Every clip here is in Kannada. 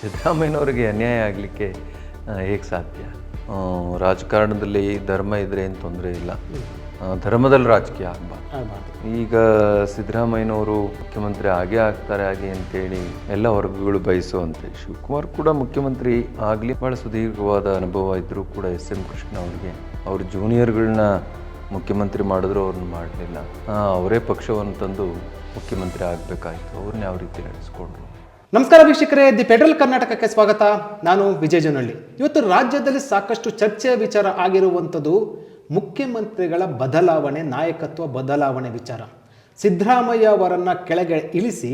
ಸಿದ್ದರಾಮಯ್ಯನವ್ರಿಗೆ ಅನ್ಯಾಯ ಆಗಲಿಕ್ಕೆ ಹೇಗೆ ಸಾಧ್ಯ? ರಾಜಕಾರಣದಲ್ಲಿ ಧರ್ಮ ಇದ್ರೆ ಏನು ತೊಂದರೆ ಇಲ್ಲ. ಧರ್ಮದಲ್ಲಿ ರಾಜಕೀಯ ಆಗಬಾರ್ದು. ಆಗಬಾರ್ದು. ಈಗ ಸಿದ್ದರಾಮಯ್ಯನವರು ಮುಖ್ಯಮಂತ್ರಿ ಆಗೇ ಆಗ್ತಾರೆ ಹಾಗೆ ಅಂತೇಳಿ ಎಲ್ಲ ವರ್ಗಗಳು ಬಯಸುವಂತೆ. ಶಿವಕುಮಾರ್ ಕೂಡ ಮುಖ್ಯಮಂತ್ರಿ ಆಗಲಿ. ಭಾಳ ಸುದೀರ್ಘವಾದ ಅನುಭವ ಇದ್ದರೂ ಕೂಡ ಎಸ್ ಎಂ ಕೃಷ್ಣ ಅವರಿಗೆ. ಅವ್ರ ಜೂನಿಯರ್ಗಳನ್ನ ಮುಖ್ಯಮಂತ್ರಿ ಮಾಡಿದ್ರು ಅವ್ರನ್ನ ಮಾಡಲಿಲ್ಲ. ಅವರೇ ಪಕ್ಷವನ್ನು ತಂದು ಮುಖ್ಯಮಂತ್ರಿ ಆಗಬೇಕಾಯಿತು. ಅವ್ರನ್ನ ಯಾವ ರೀತಿ ನಡೆಸ್ಕೊಂಡ್ರು? ನಮಸ್ಕಾರ ವೀಕ್ಷಕರೇ, ದಿ ಫೆಡರಲ್ ಕರ್ನಾಟಕಕ್ಕೆ ಸ್ವಾಗತ. ನಾನು ವಿಜಯ ಜನಹಳ್ಳಿ ಇವತ್ತು ರಾಜ್ಯದಲ್ಲಿ ಸಾಕಷ್ಟು ಚರ್ಚೆಯ ವಿಚಾರ ಆಗಿರುವಂಥದ್ದು ಮುಖ್ಯಮಂತ್ರಿಗಳ ಬದಲಾವಣೆ, ನಾಯಕತ್ವ ಬದಲಾವಣೆ ವಿಚಾರ. ಸಿದ್ದರಾಮಯ್ಯ ಅವರನ್ನು ಕೆಳಗೆ ಇಳಿಸಿ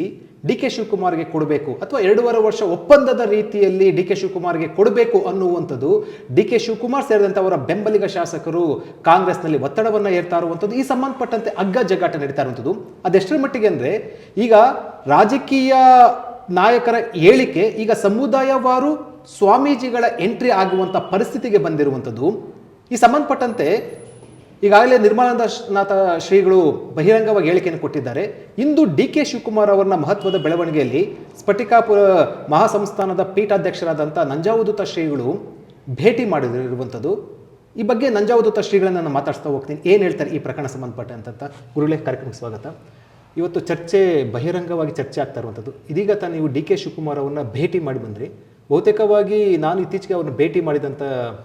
ಡಿ ಕೆ ಶಿವಕುಮಾರ್ಗೆ ಕೊಡಬೇಕು ಅಥವಾ ಎರಡೂವರೆ ವರ್ಷ ಒಪ್ಪಂದದ ರೀತಿಯಲ್ಲಿ ಡಿ ಕೆ ಶಿವಕುಮಾರ್ಗೆ ಕೊಡಬೇಕು ಅನ್ನುವಂಥದ್ದು ಡಿ ಕೆ ಶಿವಕುಮಾರ್ ಸೇರಿದಂತೆ ಅವರ ಬೆಂಬಲಿಗ ಶಾಸಕರು ಕಾಂಗ್ರೆಸ್ನಲ್ಲಿ ಒತ್ತಡವನ್ನು ಏರ್ತಾ ಇರುವಂಥದ್ದು, ಈ ಸಂಬಂಧಪಟ್ಟಂತೆ ಅಗ್ಗ ಜಗ್ಗಾಟ ನಡೀತಾ ಇರುವಂಥದ್ದು. ಅದೆಷ್ಟರ ಮಟ್ಟಿಗೆ ಅಂದರೆ ಈಗ ರಾಜಕೀಯ ನಾಯಕರ ಹೇಳಿಕೆ ಈಗ ಸಮುದಾಯವಾರು ಸ್ವಾಮೀಜಿಗಳ ಎಂಟ್ರಿ ಆಗುವಂಥ ಪರಿಸ್ಥಿತಿಗೆ ಬಂದಿರುವಂಥದ್ದು. ಈ ಸಂಬಂಧಪಟ್ಟಂತೆ ಈಗಾಗಲೇ ನಿರ್ಮಲಾನಂದನಾಥ ಶ್ರೀಗಳು ಬಹಿರಂಗವಾಗಿ ಹೇಳಿಕೆಯನ್ನು ಕೊಟ್ಟಿದ್ದಾರೆ. ಇಂದು ಡಿ ಕೆ ಶಿವಕುಮಾರ್ ಅವರನ್ನ ಮಹತ್ವದ ಬೆಳವಣಿಗೆಯಲ್ಲಿ ಸ್ಫಟಿಕಾಪುರ ಮಹಾಸಂಸ್ಥಾನದ ಪೀಠಾಧ್ಯಕ್ಷರಾದಂಥ ನಂಜಾವಧೂತ ಶ್ರೀಗಳು ಭೇಟಿ ಮಾಡಿರುವಂಥದ್ದು. ಈ ಬಗ್ಗೆ ನಂಜಾವಧೂತ ಶ್ರೀಗಳನ್ನ ನಾನು ಮಾತಾಡ್ತಾ ಹೋಗ್ತೀನಿ. ಏನು ಹೇಳ್ತಾರೆ ಈ ಪ್ರಕರಣ ಸಂಬಂಧಪಟ್ಟಂತ ಗುರುಳೆ ಕಾರ್ಯಕ್ರಮಕ್ಕೆ ಸ್ವಾಗತ. ಇವತ್ತು ಚರ್ಚೆ ಬಹಿರಂಗವಾಗಿ ಚರ್ಚೆ ಆಗ್ತಾ ಇರುವಂಥದ್ದು. ಇದೀಗ ತಾನು ನೀವು ಡಿ ಕೆ ಶಿವಕುಮಾರ್ ಅವ್ರನ್ನ ಭೇಟಿ ಮಾಡಿ ಬಂದ್ರಿ. ಬಹುತೇಕವಾಗಿ ನಾನು ಇತ್ತೀಚೆಗೆ ಅವ್ರನ್ನ ಭೇಟಿ ಮಾಡಿದಂಥ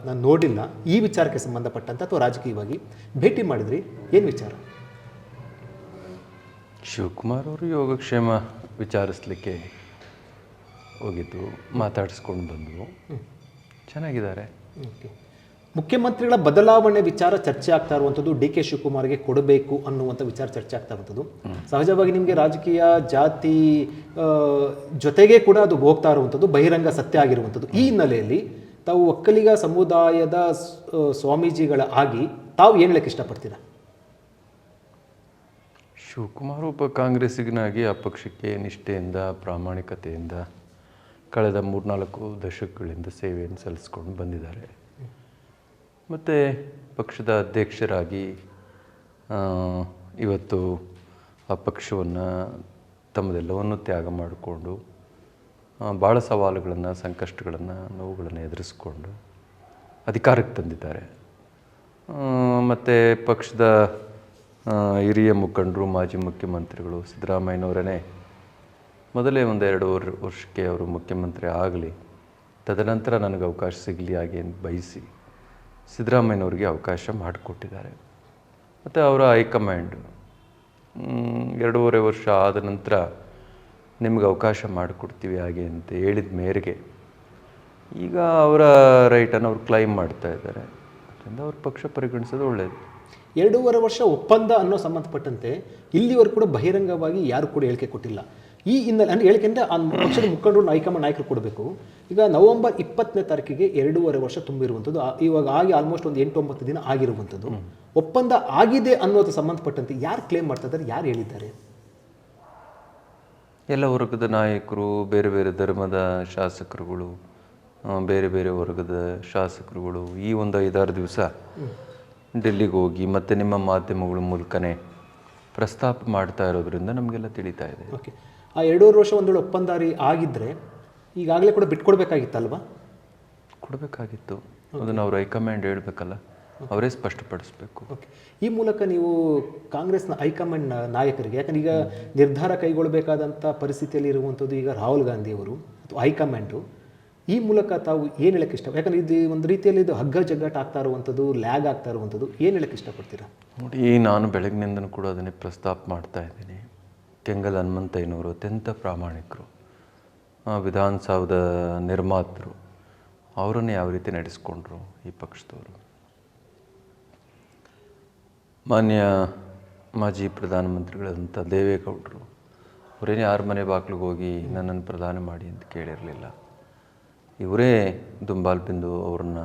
ನಾನು ನೋಡಿಲ್ಲ. ಈ ವಿಚಾರಕ್ಕೆ ಸಂಬಂಧಪಟ್ಟಂಥ ಅಥವಾ ರಾಜಕೀಯವಾಗಿ ಭೇಟಿ ಮಾಡಿದ್ರಿ. ಏನು ವಿಚಾರ? ಶಿವಕುಮಾರ್ ಅವರು ಯೋಗಕ್ಷೇಮ ವಿಚಾರಿಸ್ಲಿಕ್ಕೆ ಹೋಗಿದ್ದು ಮಾತಾಡಿಸ್ಕೊಂಡು ಬಂದರು. ಚೆನ್ನಾಗಿದ್ದಾರೆ. ಮುಖ್ಯಮಂತ್ರಿಗಳ ಬದಲಾವಣೆ ವಿಚಾರ ಚರ್ಚೆ ಆಗ್ತಾ ಇರುವಂಥದ್ದು ಡಿ ಕೆ ಶಿವಕುಮಾರ್ಗೆ ಕೊಡಬೇಕು ಅನ್ನುವಂಥ ವಿಚಾರ ಚರ್ಚೆ ಆಗ್ತಾ ಇರುವಂಥದ್ದು. ಸಹಜವಾಗಿ ನಿಮಗೆ ರಾಜಕೀಯ ಜಾತಿ ಜೊತೆಗೆ ಕೂಡ ಅದು ಹೋಗ್ತಾ ಇರುವಂಥದ್ದು, ಬಹಿರಂಗ ಸತ್ಯ ಆಗಿರುವಂಥದ್ದು. ಈ ಹಿನ್ನೆಲೆಯಲ್ಲಿ ತಾವು ಒಕ್ಕಲಿಗ ಸಮುದಾಯದ ಸ್ವಾಮೀಜಿಗಳ ಆಗಿ ತಾವು ಏನು ಹೇಳಕ್ಕೆ ಇಷ್ಟಪಡ್ತೀರಾ? ಶಿವಕುಮಾರ್ ಒಬ್ಬ ಕಾಂಗ್ರೆಸ್ಸಿಗನಾಗಿ ಆ ಪಕ್ಷಕ್ಕೆ ನಿಷ್ಠೆಯಿಂದ, ಪ್ರಾಮಾಣಿಕತೆಯಿಂದ ಕಳೆದ ಮೂರ್ನಾಲ್ಕು ದಶಕಗಳಿಂದ ಸೇವೆಯನ್ನು ಸಲ್ಲಿಸ್ಕೊಂಡು ಬಂದಿದ್ದಾರೆ. ಮತ್ತು ಪಕ್ಷದ ಅಧ್ಯಕ್ಷರಾಗಿ ಇವತ್ತು ಆ ಪಕ್ಷವನ್ನು ತಮ್ಮದೆಲ್ಲವನ್ನು ತ್ಯಾಗ ಮಾಡಿಕೊಂಡು ಭಾಳ ಸವಾಲುಗಳನ್ನು, ಸಂಕಷ್ಟಗಳನ್ನು ನೋವುಗಳನ್ನು ಎದುರಿಸ್ಕೊಂಡು ಅಧಿಕಾರಕ್ಕೆ ತಂದಿದ್ದಾರೆ. ಮತ್ತು ಪಕ್ಷದ ಹಿರಿಯ ಮುಖಂಡರು, ಮಾಜಿ ಮುಖ್ಯಮಂತ್ರಿಗಳು ಸಿದ್ದರಾಮಯ್ಯನವರೇ ಮೊದಲೇ ಒಂದು ಎರಡು ವರ್ಷಕ್ಕೆ ಅವರು ಮುಖ್ಯಮಂತ್ರಿ ಆಗಲಿ, ತದನಂತರ ನನಗೆ ಅವಕಾಶ ಸಿಗಲಿ ಹಾಗೆ ಬಯಸಿ ಸಿದ್ದರಾಮಯ್ಯನವ್ರಿಗೆ ಅವಕಾಶ ಮಾಡಿಕೊಟ್ಟಿದ್ದಾರೆ. ಮತ್ತು ಅವರ ಹೈಕಮಾಂಡ್ ಎರಡೂವರೆ ವರ್ಷ ಆದ ನಂತರ ನಿಮಗೆ ಅವಕಾಶ ಮಾಡಿಕೊಡ್ತೀವಿ ಹಾಗೆ ಅಂತ ಹೇಳಿದ ಮೇರೆಗೆ ಈಗ ಅವರ ರೈಟನ್ನು ಅವ್ರು ಕ್ಲೈಮ್ ಮಾಡ್ತಾ ಇದ್ದಾರೆ. ಅದರಿಂದ ಅವ್ರ ಪಕ್ಷ ಪರಿಗಣಿಸೋದು ಒಳ್ಳೆಯದು ಎರಡೂವರೆ ವರ್ಷ ಒಪ್ಪಂದ ಅನ್ನೋ ಸಂಬಂಧಪಟ್ಟಂತೆ ಇಲ್ಲಿವರೆಗೂ ಕೂಡ ಬಹಿರಂಗವಾಗಿ ಯಾರು ಕೂಡ ಹೇಳಿಕೆ ಕೊಟ್ಟಿಲ್ಲ. ಈ ಹಿನ್ನೆಲೆ ಅಂದರೆ ಹೇಳಿಕೆ ಅಂದರೆ ಆ ಪಕ್ಷದ ಮುಖಂಡರು ಹೈಕಮಾಂಡ್ ನಾಯಕರು ಕೊಡಬೇಕು. ಈಗ ನವೆಂಬರ್ ಇಪ್ಪತ್ತನೇ ತಾರೀಕಿಗೆ ಎರಡೂವರೆ ವರ್ಷ ತುಂಬಿರುವಂಥದ್ದು. ಇವಾಗ ಆಗಿ ಆಲ್ಮೋಸ್ಟ್ ಒಂದು ಎಂಟು ಒಂಬತ್ತು ದಿನ ಆಗಿರುವಂಥದ್ದು. ಒಪ್ಪಂದ ಆಗಿದೆ ಅನ್ನೋದು ಸಂಬಂಧಪಟ್ಟಂತೆ ಯಾರು ಕ್ಲೇಮ್ ಮಾಡ್ತಾ ಇದ್ದಾರೆ ಯಾರು ಹೇಳಿದ್ದಾರೆ? ಎಲ್ಲ ವರ್ಗದ ನಾಯಕರು ಬೇರೆ ಬೇರೆ ಧರ್ಮದ ಶಾಸಕರುಗಳು ಬೇರೆ ಬೇರೆ ವರ್ಗದ ಶಾಸಕರುಗಳು ಈ ಒಂದು ಐದಾರು ದಿವಸ ಡೆಲ್ಲಿಗೆ ಹೋಗಿ ಮತ್ತೆ ನಿಮ್ಮ ಮಾಧ್ಯಮಗಳ ಮೂಲಕನೇ ಪ್ರಸ್ತಾಪ ಮಾಡ್ತಾ ಇರೋದ್ರಿಂದ ನಮಗೆಲ್ಲ ತಿಳಿತಾ ಇದೆ. ಓಕೆ ಆ ಎರಡೂವರೆ ವರ್ಷ ಒಂದು ವೇಳೆ ಒಪ್ಪಂದಾರಿ ಆಗಿದ್ದರೆ ಈಗಾಗಲೇ ಕೂಡ ಬಿಟ್ಕೊಡ್ಬೇಕಾಗಿತ್ತಲ್ವಾ? ಕೊಡಬೇಕಾಗಿತ್ತು. ಅದನ್ನು ಅವ್ರು ಹೈಕಮಾಂಡ್ ಹೇಳಬೇಕಲ್ಲ ಅವರೇ ಸ್ಪಷ್ಟಪಡಿಸ್ಬೇಕು. ಓಕೆ. ಈ ಮೂಲಕ ನೀವು ಕಾಂಗ್ರೆಸ್ನ ಹೈಕಮಾಂಡ್ ನಾಯಕರಿಗೆ ಯಾಕಂದ್ರೆ ಈಗ ನಿರ್ಧಾರ ಕೈಗೊಳ್ಳಬೇಕಾದಂಥ ಪರಿಸ್ಥಿತಿಯಲ್ಲಿ ಇರುವಂಥದ್ದು ಈಗ ರಾಹುಲ್ ಗಾಂಧಿ ಅವರು ಅಥವಾ ಹೈಕಮಾಂಡು ಈ ಮೂಲಕ ತಾವು ಏನು ಹೇಳಕ್ಕೆ ಇಷ್ಟ ಯಾಕಂದ್ರೆ ಇದು ಒಂದು ರೀತಿಯಲ್ಲಿ ಇದು ಹಗ್ಗ ಜಗ್ಗಾಟ ಆಗ್ತಾ ಇರುವಂಥದ್ದು ಲ್ಯಾಗ್ ಆಗ್ತಾ ಇರುವಂಥದ್ದು ಏನು ಹೇಳಕ್ಕೆ ಇಷ್ಟಪಡ್ತೀರಾ? ನೋಡಿ ನಾನು ಬೆಳಗ್ಗಿನಿಂದನೂ ಕೂಡ ಅದನ್ನೇ ಪ್ರಸ್ತಾಪ ಮಾಡ್ತಾ ಇದ್ದೀನಿ. ಕೆಂಗಲ್ ಹನುಮಂತಯ್ಯನವರು ಅತ್ಯಂತ ಪ್ರಾಮಾಣಿಕರು ವಿಧಾನಸೌಧ ನಿರ್ಮಾತರು, ಅವರನ್ನು ಯಾವ ರೀತಿ ನಡೆಸ್ಕೊಂಡ್ರು ಈ ಪಕ್ಷದವರು? ಮಾನ್ಯ ಮಾಜಿ ಪ್ರಧಾನಮಂತ್ರಿಗಳಂಥ ದೇವೇಗೌಡರು, ಅವರೇನೇ ಯಾರ ಮನೆ ಬಾಗಿಲಿಗೆ ಹೋಗಿ ನನ್ನನ್ನು ಪ್ರಧಾನ ಮಾಡಿ ಅಂತ ಕೇಳಿರಲಿಲ್ಲ. ಇವರೇ ದುಂಬಾಲ್ ಬಿಂದು ಅವ್ರನ್ನ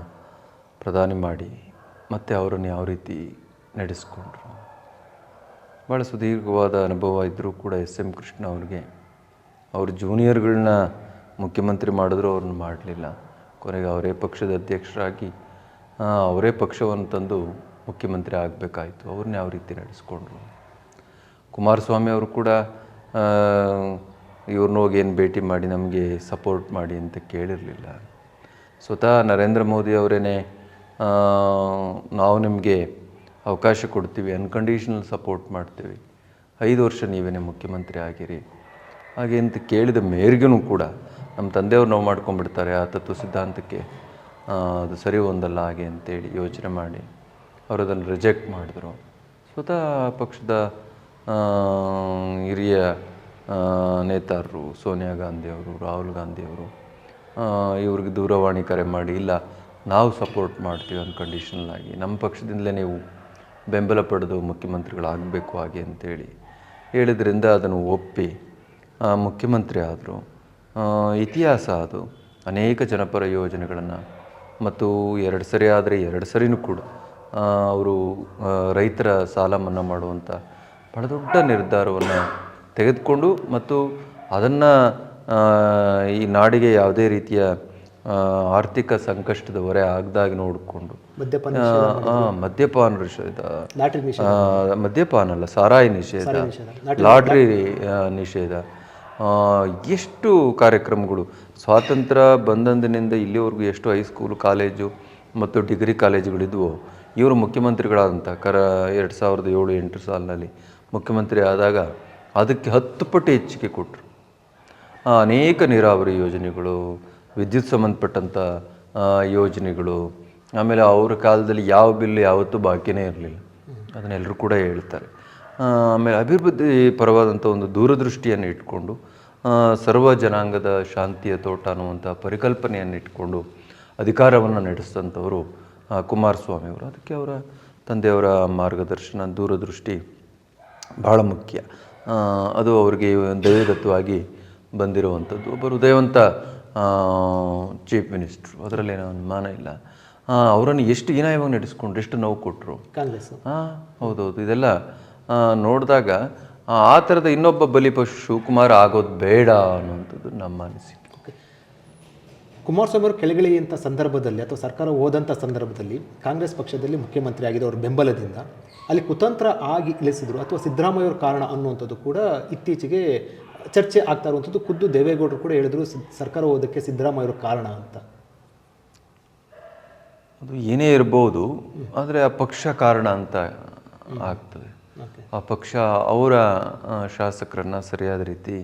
ಪ್ರಧಾನಿ ಮಾಡಿ ಮತ್ತು ಅವರನ್ನು ಯಾವ ರೀತಿ ನಡೆಸ್ಕೊಂಡ್ರು? ಭಾಳ ಸುದೀರ್ಘವಾದ ಅನುಭವ ಇದ್ದರೂ ಕೂಡ ಎಸ್ ಎಂ ಕೃಷ್ಣ ಅವ್ರಿಗೆ. ಅವ್ರ ಜೂನಿಯರ್ಗಳನ್ನ ಮುಖ್ಯಮಂತ್ರಿ ಮಾಡಿದ್ರು ಅವ್ರನ್ನ ಮಾಡಲಿಲ್ಲ. ಕೊನೆಗೆ ಅವರೇ ಪಕ್ಷದ ಅಧ್ಯಕ್ಷರಾಗಿ ಅವರೇ ಪಕ್ಷವನ್ನು ತಂದು ಮುಖ್ಯಮಂತ್ರಿ ಆಗಬೇಕಾಯಿತು. ಅವ್ರನ್ನ ಯಾವ ರೀತಿ ನಡೆಸ್ಕೊಂಡ್ರು? ಕುಮಾರಸ್ವಾಮಿ ಅವರು ಕೂಡ ಇವ್ರನ್ನ ಹೋಗಿ ಏನು ಭೇಟಿ ಮಾಡಿ, ನಮಗೆ ಸಪೋರ್ಟ್ ಮಾಡಿ ಅಂತ ಕೇಳಿರಲಿಲ್ಲ. ಸ್ವತಃ ನರೇಂದ್ರ ಮೋದಿ ಅವರೇ ನಾವು ನಿಮಗೆ ಅವಕಾಶ ಕೊಡ್ತೀವಿ ಅನ್ಕಂಡೀಷನಲ್ ಸಪೋರ್ಟ್ ಮಾಡ್ತೀವಿ. ಐದು ವರ್ಷ ನೀವೇನೇ ಮುಖ್ಯಮಂತ್ರಿ ಆಗಿರಿ. ಹಾಗೆ ಅಂತ ಕೇಳಿದ ಮೇರ್ಗೂ ಕೂಡ ನಮ್ಮ ತಂದೆಯವ್ರು ನಾವು ಮಾಡ್ಕೊಂಡ್ಬಿಡ್ತಾರೆ, ಆ ತತ್ವ ಸಿದ್ಧಾಂತಕ್ಕೆ ಅದು ಸರಿ ಹೊಂದಲ್ಲ ಹಾಗೆ ಅಂತೇಳಿ ಯೋಚನೆ ಮಾಡಿ ಅವರು ಅದನ್ನು ರಿಜೆಕ್ಟ್ ಮಾಡಿದ್ರು. ಸ್ವತಃ ಪಕ್ಷದ ಹಿರಿಯ ನೇತಾರರು ಸೋನಿಯಾ ಗಾಂಧಿಯವರು ರಾಹುಲ್ ಗಾಂಧಿಯವರು ಇವ್ರಿಗೆ ದೂರವಾಣಿ ಕರೆ ಮಾಡಿ, ಇಲ್ಲ, ನಾವು ಸಪೋರ್ಟ್ ಮಾಡ್ತೀವಿ ಅನ್ಕಂಡೀಷನಲ್ ಆಗಿ. ನಮ್ಮ ಪಕ್ಷದಿಂದಲೇ ನೀವು ಬೆಂಬಲ ಪಡೆದು ಮುಖ್ಯಮಂತ್ರಿಗಳಾಗಬೇಕು ಹಾಗೆ ಅಂತೇಳಿ ಹೇಳಿದ್ರಿಂದ ಅದನ್ನು ಒಪ್ಪಿ ಮುಖ್ಯಮಂತ್ರಿ ಆದರು. ಇತಿಹಾಸ ಅದು. ಅನೇಕ ಜನಪರ ಯೋಜನೆಗಳನ್ನು ಮತ್ತು ಎರಡು ಸರಿ ಆದರೆ ಎರಡು ಸರಿನೂ ಕೂಡ ಅವರು ರೈತರ ಸಾಲ ಮನ್ನಾ ಮಾಡುವಂಥ ಬಹಳ ದೊಡ್ಡ ನಿರ್ಧಾರವನ್ನು ತೆಗೆದುಕೊಂಡು ಮತ್ತು ಅದನ್ನು ಈ ನಾಡಿಗೆ ಯಾವುದೇ ರೀತಿಯ ಆರ್ಥಿಕ ಸಂಕಷ್ಟದ ಹೊರೆ ಆಗದಾಗಿ ನೋಡಿಕೊಂಡು. ಮದ್ಯಪಾನ ನಿಷೇಧ ಮದ್ಯಪಾನ ಅಲ್ಲ ಸಾರಾಯಿ ನಿಷೇಧ. ಲಾಟ್ರಿ ನಿಷೇಧ. ಎಷ್ಟು ಕಾರ್ಯಕ್ರಮಗಳು. ಸ್ವಾತಂತ್ರ್ಯ ಬಂದಂದಿನಿಂದ ಇಲ್ಲಿವರೆಗೂ ಎಷ್ಟು ಹೈಸ್ಕೂಲ್ ಕಾಲೇಜು ಮತ್ತು ಡಿಗ್ರಿ ಕಾಲೇಜುಗಳಿದ್ವು ಇವರು ಮುಖ್ಯಮಂತ್ರಿಗಳಾದಂಥ ಕರ ಎರಡು ಸಾವಿರದ ಏಳು ಎಂಟು ಸಾಲಿನಲ್ಲಿ ಮುಖ್ಯಮಂತ್ರಿ ಆದಾಗ ಅದಕ್ಕೆ ಹತ್ತು ಪಟ್ಟು ಹೆಚ್ಚಿಗೆ ಕೊಟ್ಟರು ಅನೇಕ ನೀರಾವರಿ ಯೋಜನೆಗಳು ವಿದ್ಯುತ್ ಸಂಬಂಧಪಟ್ಟಂಥ ಯೋಜನೆಗಳು, ಆಮೇಲೆ ಅವ್ರ ಕಾಲದಲ್ಲಿ ಯಾವ ಬಿಲ್ ಯಾವತ್ತೂ ಬಾಕಿನೇ ಇರಲಿಲ್ಲ. ಅದನ್ನೆಲ್ಲರೂ ಕೂಡ ಹೇಳ್ತಾರೆ. ಆಮೇಲೆ ಅಭಿವೃದ್ಧಿ ಪರವಾದಂಥ ಒಂದು ದೂರದೃಷ್ಟಿಯನ್ನು ಇಟ್ಕೊಂಡು ಸರ್ವ ಜನಾಂಗದ ಶಾಂತಿಯ ತೋಟ ಅನ್ನುವಂಥ ಪರಿಕಲ್ಪನೆಯನ್ನು ಇಟ್ಕೊಂಡು ಅಧಿಕಾರವನ್ನು ನಡೆಸಿದಂಥವರು ಕುಮಾರಸ್ವಾಮಿಯವರು ಅದಕ್ಕೆ ಅವರ ತಂದೆಯವರ ಮಾರ್ಗದರ್ಶನ, ದೂರದೃಷ್ಟಿ ಭಾಳ ಮುಖ್ಯ. ಅದು ಅವರಿಗೆ ದೈವದತ್ತವಾಗಿ ಬಂದಿರುವಂಥದ್ದು. ಒಬ್ಬರು ಹೃದಯವಂತ ಚೀಫ್ ಮಿನಿಸ್ಟ್ರು ಅದರಲ್ಲಿ ಏನೋ ಅನುಮಾನ ಇಲ್ಲ. ಅವರನ್ನು ಎಷ್ಟು ಹೀನಾಯವಾಗಿ ನಡೆಸ್ಕೊಂಡ್ರು ಎಷ್ಟು ನೋವು ಕೊಟ್ಟರು ಕಾಂಗ್ರೆಸ್ ಹಾಂ ಹೌದೌದು. ಇದೆಲ್ಲ ನೋಡಿದಾಗ ಆ ಥರದ ಇನ್ನೊಬ್ಬ ಬಲಿಪಶು ಶಿವಕುಮಾರ್ ಆಗೋದು ಬೇಡ ಅನ್ನುವಂಥದ್ದು ನಮ್ಮ ಅನಿಸಿಕೆ. ಕುಮಾರಸ್ವಾಮಿ ಅವರು ಕೆಳಗಿಳಿಯಂಥ ಸಂದರ್ಭದಲ್ಲಿ ಅಥವಾ ಸರ್ಕಾರ ಹೋದಂಥ ಸಂದರ್ಭದಲ್ಲಿ ಕಾಂಗ್ರೆಸ್ ಪಕ್ಷದಲ್ಲಿ ಮುಖ್ಯಮಂತ್ರಿ ಆಗಿದೆ ಅವ್ರ ಬೆಂಬಲದಿಂದ ಅಲ್ಲಿ ಕುತಂತ್ರ ಆಗಿ ಇಳಿಸಿದ್ರು ಅಥವಾ ಸಿದ್ದರಾಮಯ್ಯ ಅವ್ರ ಕಾರಣ ಅನ್ನುವಂಥದ್ದು ಕೂಡ ಇತ್ತೀಚೆಗೆ ಚರ್ಚೆ ಆಗ್ತಾ ಇರುವಂಥದ್ದು ಖುದ್ದು ದೇವೇಗೌಡರು ಕೂಡ ಹೇಳಿದ್ರು ಸರ್ಕಾರ ಹೋದಕ್ಕೆ ಸಿದ್ದರಾಮಯ್ಯ ಕಾರಣ ಅಂತ. ಅದು ಏನೇ ಇರ್ಬೋದು ಆದರೆ ಆ ಪಕ್ಷ ಕಾರಣ ಅಂತ ಆಗ್ತದೆ. ಆ ಪಕ್ಷ ಅವರ ಶಾಸಕರನ್ನು ಸರಿಯಾದ ರೀತಿ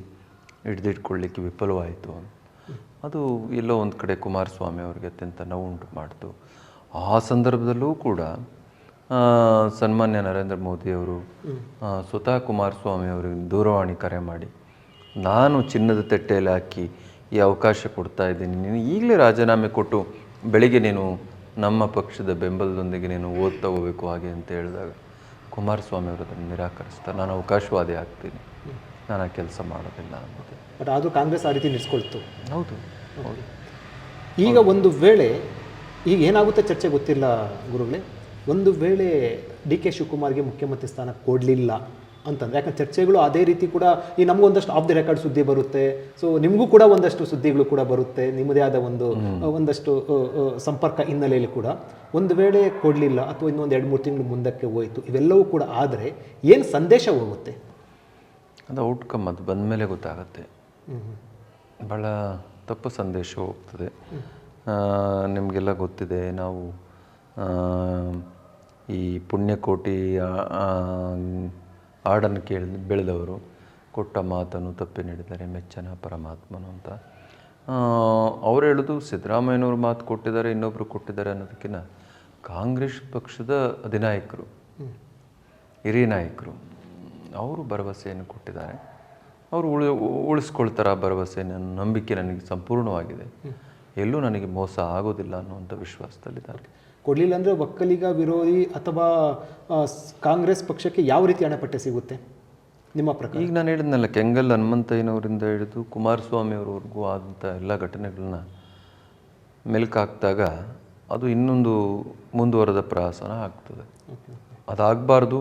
ಹಿಡಿದಿಟ್ಕೊಳ್ಳಿಕ್ಕೆ ವಿಫಲವಾಯಿತು ಅದು ಎಲ್ಲೋ ಒಂದು ಕಡೆ ಕುಮಾರಸ್ವಾಮಿ ಅವರಿಗೆ ಅತ್ಯಂತ ನೋವುಂಟು ಮಾಡಿತು. ಆ ಸಂದರ್ಭದಲ್ಲೂ ಕೂಡ ಸನ್ಮಾನ್ಯ ನರೇಂದ್ರ ಮೋದಿಯವರು ಸ್ವತಃ ಕುಮಾರಸ್ವಾಮಿ ಅವರಿಗೆ ದೂರವಾಣಿ ಕರೆ ಮಾಡಿ ನಾನು ಚಿನ್ನದ ತಟ್ಟೆಯಲ್ಲಿ ಹಾಕಿ ಈ ಅವಕಾಶ ಕೊಡ್ತಾ ಇದ್ದೀನಿ. ನೀನು ಈಗಲೇ ರಾಜೀನಾಮೆ ಕೊಟ್ಟು ಬೆಳಿಗ್ಗೆ ನೀನು ನಮ್ಮ ಪಕ್ಷದ ಬೆಂಬಲದೊಂದಿಗೆ ನೀನು ಓದ್ತಾ ಹೋಗಬೇಕು ಹಾಗೆ ಅಂತ ಹೇಳಿದಾಗ ಕುಮಾರಸ್ವಾಮಿ ಅವರು ಅದನ್ನು ನಿರಾಕರಿಸ್ತಾರೆ ನಾನು ಅವಕಾಶವಾದಿ ಆಗ್ತೀನಿ. ನಾನು ಆ ಕೆಲಸ ಮಾಡೋದಿಲ್ಲ ಅನ್ನೋದು ಬಟ್ ಅದು ಕಾಂಗ್ರೆಸ್ ಆ ರೀತಿ ನಿಲ್ಸ್ಕೊಳ್ತು. ಹೌದು. ಹೌದು. ಈಗ ಒಂದು ವೇಳೆ ಈಗ ಏನಾಗುತ್ತೆ ಚರ್ಚೆ ಗೊತ್ತಿಲ್ಲ ಗುರುಗಳೇ? ಒಂದು ವೇಳೆ ಡಿ ಕೆ ಶಿವಕುಮಾರ್ಗೆ ಮುಖ್ಯಮಂತ್ರಿ ಸ್ಥಾನ ಕೊಡಲಿಲ್ಲ. ಅಂತಂದ್ರೆ. ಯಾಕಂದ್ರೆ ಚರ್ಚೆಗಳು ಅದೇ ರೀತಿ ಕೂಡ ಈ ನಮ್ಗೆ ಒಂದಷ್ಟು ಆಫ್ ದಿ ರೆಕಾರ್ಡ್ ಸುದ್ದಿ ಬರುತ್ತೆ. ಸೊ ನಿಮಗೂ ಕೂಡ ಒಂದಷ್ಟು ಸುದ್ದಿಗಳು ಕೂಡ ಬರುತ್ತೆ. ನಿಮ್ಮದೇ ಆದ ಒಂದು ಒಂದಷ್ಟು ಸಂಪರ್ಕ ಹಿನ್ನೆಲೆಯಲ್ಲಿ ಕೂಡ. ಒಂದು ವೇಳೆ ಕೊಡಲಿಲ್ಲ ಅಥವಾ ಇನ್ನೊಂದು ಎರಡು ಮೂರು ತಿಂಗಳು ಮುಂದಕ್ಕೆ ಹೋಯಿತು ಇವೆಲ್ಲವೂ ಕೂಡ ಆದರೆ ಏನು ಸಂದೇಶ ಹೋಗುತ್ತೆ? ಅದು ಔಟ್ಕಮ್ ಅದು ಬಂದ ಮೇಲೆ ಗೊತ್ತಾಗುತ್ತೆ ಭಾಳ ತಪ್ಪು ಸಂದೇಶ ಹೋಗ್ತದೆ. ನಿಮಗೆಲ್ಲ ಗೊತ್ತಿದೆ. ನಾವು ಈ ಪುಣ್ಯಕೋಟಿ ಹಾಡನ್ನು ಕೇಳಿ ಬೆಳೆದವರು, ಕೊಟ್ಟ ಮಾತನ್ನು ತಪ್ಪಿ ನೀಡಿದ್ದಾರೆ, ಮೆಚ್ಚನ ಪರಮಾತ್ಮನು ಅಂತ. ಅವ್ರು ಹೇಳೋದು ಸಿದ್ದರಾಮಯ್ಯನವರು ಮಾತು ಕೊಟ್ಟಿದ್ದಾರೆ ಇನ್ನೊಬ್ಬರು ಕೊಟ್ಟಿದ್ದಾರೆ ಅನ್ನೋದಕ್ಕಿಂತ ಕಾಂಗ್ರೆಸ್ ಪಕ್ಷದ ಅಧಿನಾಯಕರು, ಹಿರಿಯ ನಾಯಕರು, ಅವರು ಭರವಸೆಯನ್ನು ಕೊಟ್ಟಿದ್ದಾರೆ. ಅವರು ಉಳಿ, ಉಳಿಸ್ಕೊಳ್ತಾರೆ ಆ ಭರವಸೆ ನನ್ನ ನಂಬಿಕೆ ನನಗೆ ಸಂಪೂರ್ಣವಾಗಿದೆ. ಎಲ್ಲೂ ನನಗೆ ಮೋಸ ಆಗೋದಿಲ್ಲ ಅನ್ನುವಂಥ ವಿಶ್ವಾಸದಲ್ಲಿದ್ದಾರೆ. ಕೊಡಲಿಲ್ಲ ಅಂದರೆ ಒಕ್ಕಲಿಗ ವಿರೋಧಿ ಅಥವಾ ಕಾಂಗ್ರೆಸ್ ಪಕ್ಷಕ್ಕೆ ಯಾವ ರೀತಿ ಹಣಪಟ್ಟೆ ಸಿಗುತ್ತೆ? ನಿಮ್ಮ ಪ್ರಕಾರ. ಈಗ ನಾನು ಹೇಳಿದ್ನಲ್ಲ ಕೆಂಗಲ್ ಹನುಮಂತಯ್ಯನವರಿಂದ ಹಿಡಿದು ಕುಮಾರಸ್ವಾಮಿ ಅವರವರೆಗೂ ಆದಂಥ ಎಲ್ಲ ಘಟನೆಗಳನ್ನ ಮೆಲುಕಾಕ್ದಾಗ ಅದು ಇನ್ನೊಂದು ಮುಂದುವರೆದ ಪ್ರವಾಸನ ಆಗ್ತದೆ. ಅದಾಗಬಾರ್ದು.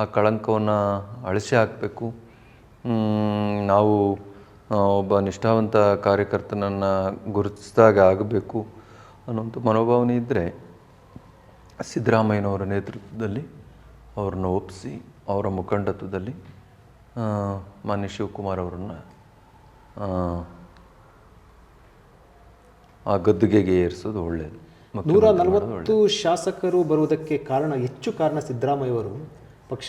ಆ ಕಳಂಕವನ್ನು ಅಳಿಸಿ ಹಾಕಬೇಕು. ನಾವು ಒಬ್ಬ ನಿಷ್ಠಾವಂತ ಕಾರ್ಯಕರ್ತನನ್ನು ಗುರುತಿಸಿದಾಗ ಆಗಬೇಕು ಅನ್ನೋಂಥ ಮನೋಭಾವನೆ ಇದ್ದರೆ ಸಿದ್ದರಾಮಯ್ಯನವರ ನೇತೃತ್ವದಲ್ಲಿ ಅವ್ರನ್ನ ಒಪ್ಪಿಸಿ ಅವರ ಮುಖಂಡತ್ವದಲ್ಲಿ ಮಾನ್ಯ ಶಿವಕುಮಾರ್ ಅವರನ್ನು ಆ, ಗದ್ದುಗೆಗೆ ಏರಿಸೋದು ಒಳ್ಳೆಯದು ನೂರ ನಲವತ್ತು ಶಾಸಕರು ಬರುವುದಕ್ಕೆ ಕಾರಣ ಹೆಚ್ಚು ಕಾರಣ ಸಿದ್ದರಾಮಯ್ಯವರು ಪಕ್ಷ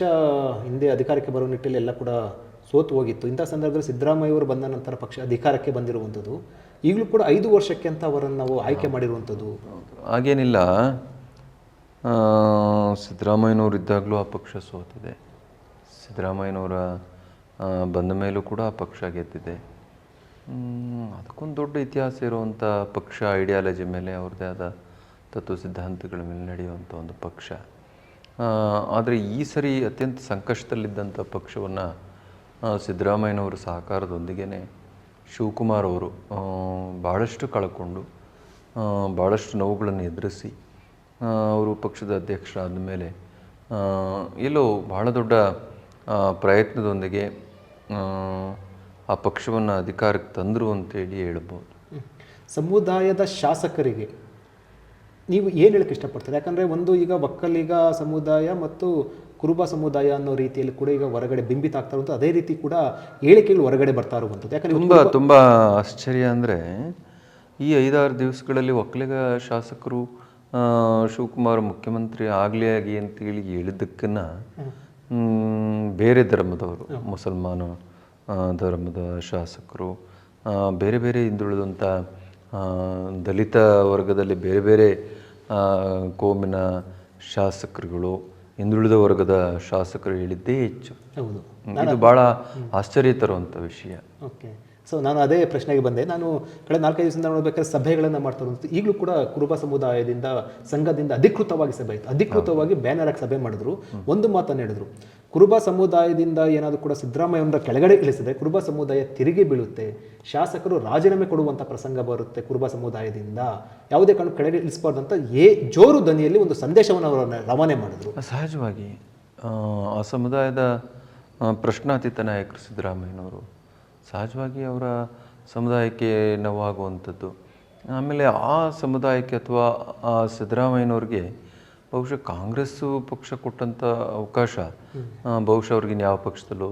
ಹಿಂದೆ ಅಧಿಕಾರಕ್ಕೆ ಬರುವ ನಿಟ್ಟಿನಲ್ಲಿ ಎಲ್ಲ ಕೂಡ ಸೋತು ಹೋಗಿತ್ತು. ಇಂಥ ಸಂದರ್ಭದಲ್ಲಿ ಸಿದ್ದರಾಮಯ್ಯವರು ಬಂದ ನಂತರ ಪಕ್ಷ ಅಧಿಕಾರಕ್ಕೆ ಬಂದಿರುವಂಥದ್ದು. ಈಗಲೂ ಕೂಡ ಐದು ವರ್ಷಕ್ಕೆ ಅಂತ ಅವರನ್ನು ನಾವು ಆಯ್ಕೆ ಮಾಡಿರುವಂಥದ್ದು. ಹಾಗೇನಿಲ್ಲ. ಸಿದ್ದರಾಮಯ್ಯನವ್ರು ಇದ್ದಾಗಲೂ ಆ ಪಕ್ಷ ಸೋತಿದೆ. ಸಿದ್ದರಾಮಯ್ಯನವರ ಬಂದ ಮೇಲೂ ಕೂಡ ಆ ಪಕ್ಷ ಗೆದ್ದಿದೆ. ಅದಕ್ಕೊಂದು ದೊಡ್ಡ ಇತಿಹಾಸ ಇರುವಂಥ ಪಕ್ಷ, ಐಡಿಯಾಲಜಿ ಮೇಲೆ ಅವ್ರದ್ದೇ ಆದ ತತ್ವ ಸಿದ್ಧಾಂತಗಳ ಮೇಲೆ ನಡೆಯುವಂಥ ಒಂದು ಪಕ್ಷ. ಆದರೆ ಈ ಸರಿ ಅತ್ಯಂತ ಸಂಕಷ್ಟದಲ್ಲಿದ್ದಂಥ ಪಕ್ಷವನ್ನು ಸಿದ್ದರಾಮಯ್ಯನವರ ಸಹಕಾರದೊಂದಿಗೆ ಶಿವಕುಮಾರ್ ಅವರು ಭಾಳಷ್ಟು ಕಳ್ಕೊಂಡು ಭಾಳಷ್ಟು ನೋವುಗಳನ್ನು ಎದುರಿಸಿ ಅವರು ಪಕ್ಷದ ಅಧ್ಯಕ್ಷ ಮೇಲೆ ಎಲ್ಲೋ ಬಹಳ ದೊಡ್ಡ ಪ್ರಯತ್ನದೊಂದಿಗೆ ಆ, ಪಕ್ಷವನ್ನು ಅಧಿಕಾರಕ್ಕೆ ತಂದರು ಅಂತೇಳಿ ಹೇಳ್ಬೋದು. ಸಮುದಾಯದ ಶಾಸಕರಿಗೆ ನೀವು ಏನು ಹೇಳಕ್ಕೆ ಇಷ್ಟಪಡ್ತೀರಿ? ಯಾಕಂದರೆ ಒಂದು ಈಗ ಒಕ್ಕಲಿಗ ಸಮುದಾಯ ಮತ್ತು ಕುರುಬ ಸಮುದಾಯ ಅನ್ನೋ ರೀತಿಯಲ್ಲಿ ಕೂಡ ಈಗ ಹೊರಗಡೆ ಬಿಂಬಿತ ಆಗ್ತಾ ಇರುವಂಥದ್ದು ಅದೇ ರೀತಿ ಕೂಡ ಹೇಳಿಕೆಗಳು ಹೊರಗಡೆ ಬರ್ತಾ ಇರುವಂಥದ್ದು. ಯಾಕಂದರೆ ತುಂಬ ತುಂಬ ಆಶ್ಚರ್ಯ ಅಂದರೆ ಈ ಐದಾರು ದಿವಸಗಳಲ್ಲಿ ಒಕ್ಕಲಿಗ ಶಾಸಕರು ಶಿವಕುಮಾರ್ ಮುಖ್ಯಮಂತ್ರಿ ಆಗಲಿ ಆಗಿ ಅಂತೇಳಿ ಹೇಳಿದ್ದಕ್ಕನ್ನ ಬೇರೆ ಧರ್ಮದವರು ಮುಸಲ್ಮಾನ ಧರ್ಮದ ಶಾಸಕರು ಬೇರೆ ಬೇರೆ ಹಿಂದುಳಿದಂಥ ದಲಿತ ವರ್ಗದಲ್ಲಿ ಬೇರೆ ಬೇರೆ ಕೋಮಿನ ಶಾಸಕರುಗಳು ಹಿಂದುಳಿದ ವರ್ಗದ ಶಾಸಕರು ಹೇಳಿದ್ದೇ ಹೆಚ್ಚು. ಹೌದು. ಇದು ಭಾಳ ಆಶ್ಚರ್ಯ ತರುವಂಥ ವಿಷಯ. ಓಕೆ. ಸೊ ನಾನು ಅದೇ ಪ್ರಶ್ನೆಗೆ ಬಂದೆ. ನಾನು ಕಳೆದ ನಾಲ್ಕೈದು ದಿವಸದಿಂದ ನೋಡಬೇಕಾದ್ರೆ ಸಭೆಗಳನ್ನು ಮಾಡ್ತಾ ಇರುವಂಥದ್ದು ಈಗಲೂ ಕೂಡ ಕುರುಬ ಸಮುದಾಯದಿಂದ ಸಂಘದಿಂದ ಅಧಿಕೃತವಾಗಿ ಸಭೆ ಆಯಿತು. ಅಧಿಕೃತವಾಗಿ ಬ್ಯಾನರ್ ಹಾಕಿ ಸಭೆ ಮಾಡಿದ್ರು. ಒಂದು ಮಾತನ್ನು ಹೇಳಿದ್ರು. ಕುರುಬ ಸಮುದಾಯದಿಂದ ಏನಾದರೂ ಕೂಡ ಸಿದ್ದರಾಮಯ್ಯವರ ಕೆಳಗಡೆ ಇಳಿಸಿದ್ರೆ ಕುರುಬ ಸಮುದಾಯ ತಿರುಗಿ ಬೀಳುತ್ತೆ. ಶಾಸಕರು ರಾಜೀನಾಮೆ ಕೊಡುವಂಥ ಪ್ರಸಂಗ ಬರುತ್ತೆ ಕುರುಬ ಸಮುದಾಯದಿಂದ. ಯಾವುದೇ ಕಾರಣ ಕೆಳಗೆ ಇಳಿಸಬಾರ್ದು ಅಂತ ಏ ಜೋರು ದನಿಯಲ್ಲಿ ಒಂದು ಸಂದೇಶವನ್ನು ಅವರನ್ನು ರವಾನೆ ಮಾಡಿದ್ರು. ಸಹಜವಾಗಿ ಆ, ಸಮುದಾಯದ ಪ್ರಶ್ನಾತೀತ ನಾಯಕರು ಸಿದ್ದರಾಮಯ್ಯನವರು ಸಹಜವಾಗಿ ಅವರ ಸಮುದಾಯಕ್ಕೆ ನೋವಾಗುವಂಥದ್ದು. ಆಮೇಲೆ ಆ ಸಮುದಾಯಕ್ಕೆ ಅಥವಾ ಆ ಸಿದ್ದರಾಮಯ್ಯನವ್ರಿಗೆ ಬಹುಶಃ ಕಾಂಗ್ರೆಸ್ಸು ಪಕ್ಷ ಕೊಟ್ಟಂಥ ಅವಕಾಶ ಬಹುಶಃ ಅವ್ರಿಗೆ ಯಾವ ಪಕ್ಷದಲ್ಲೂ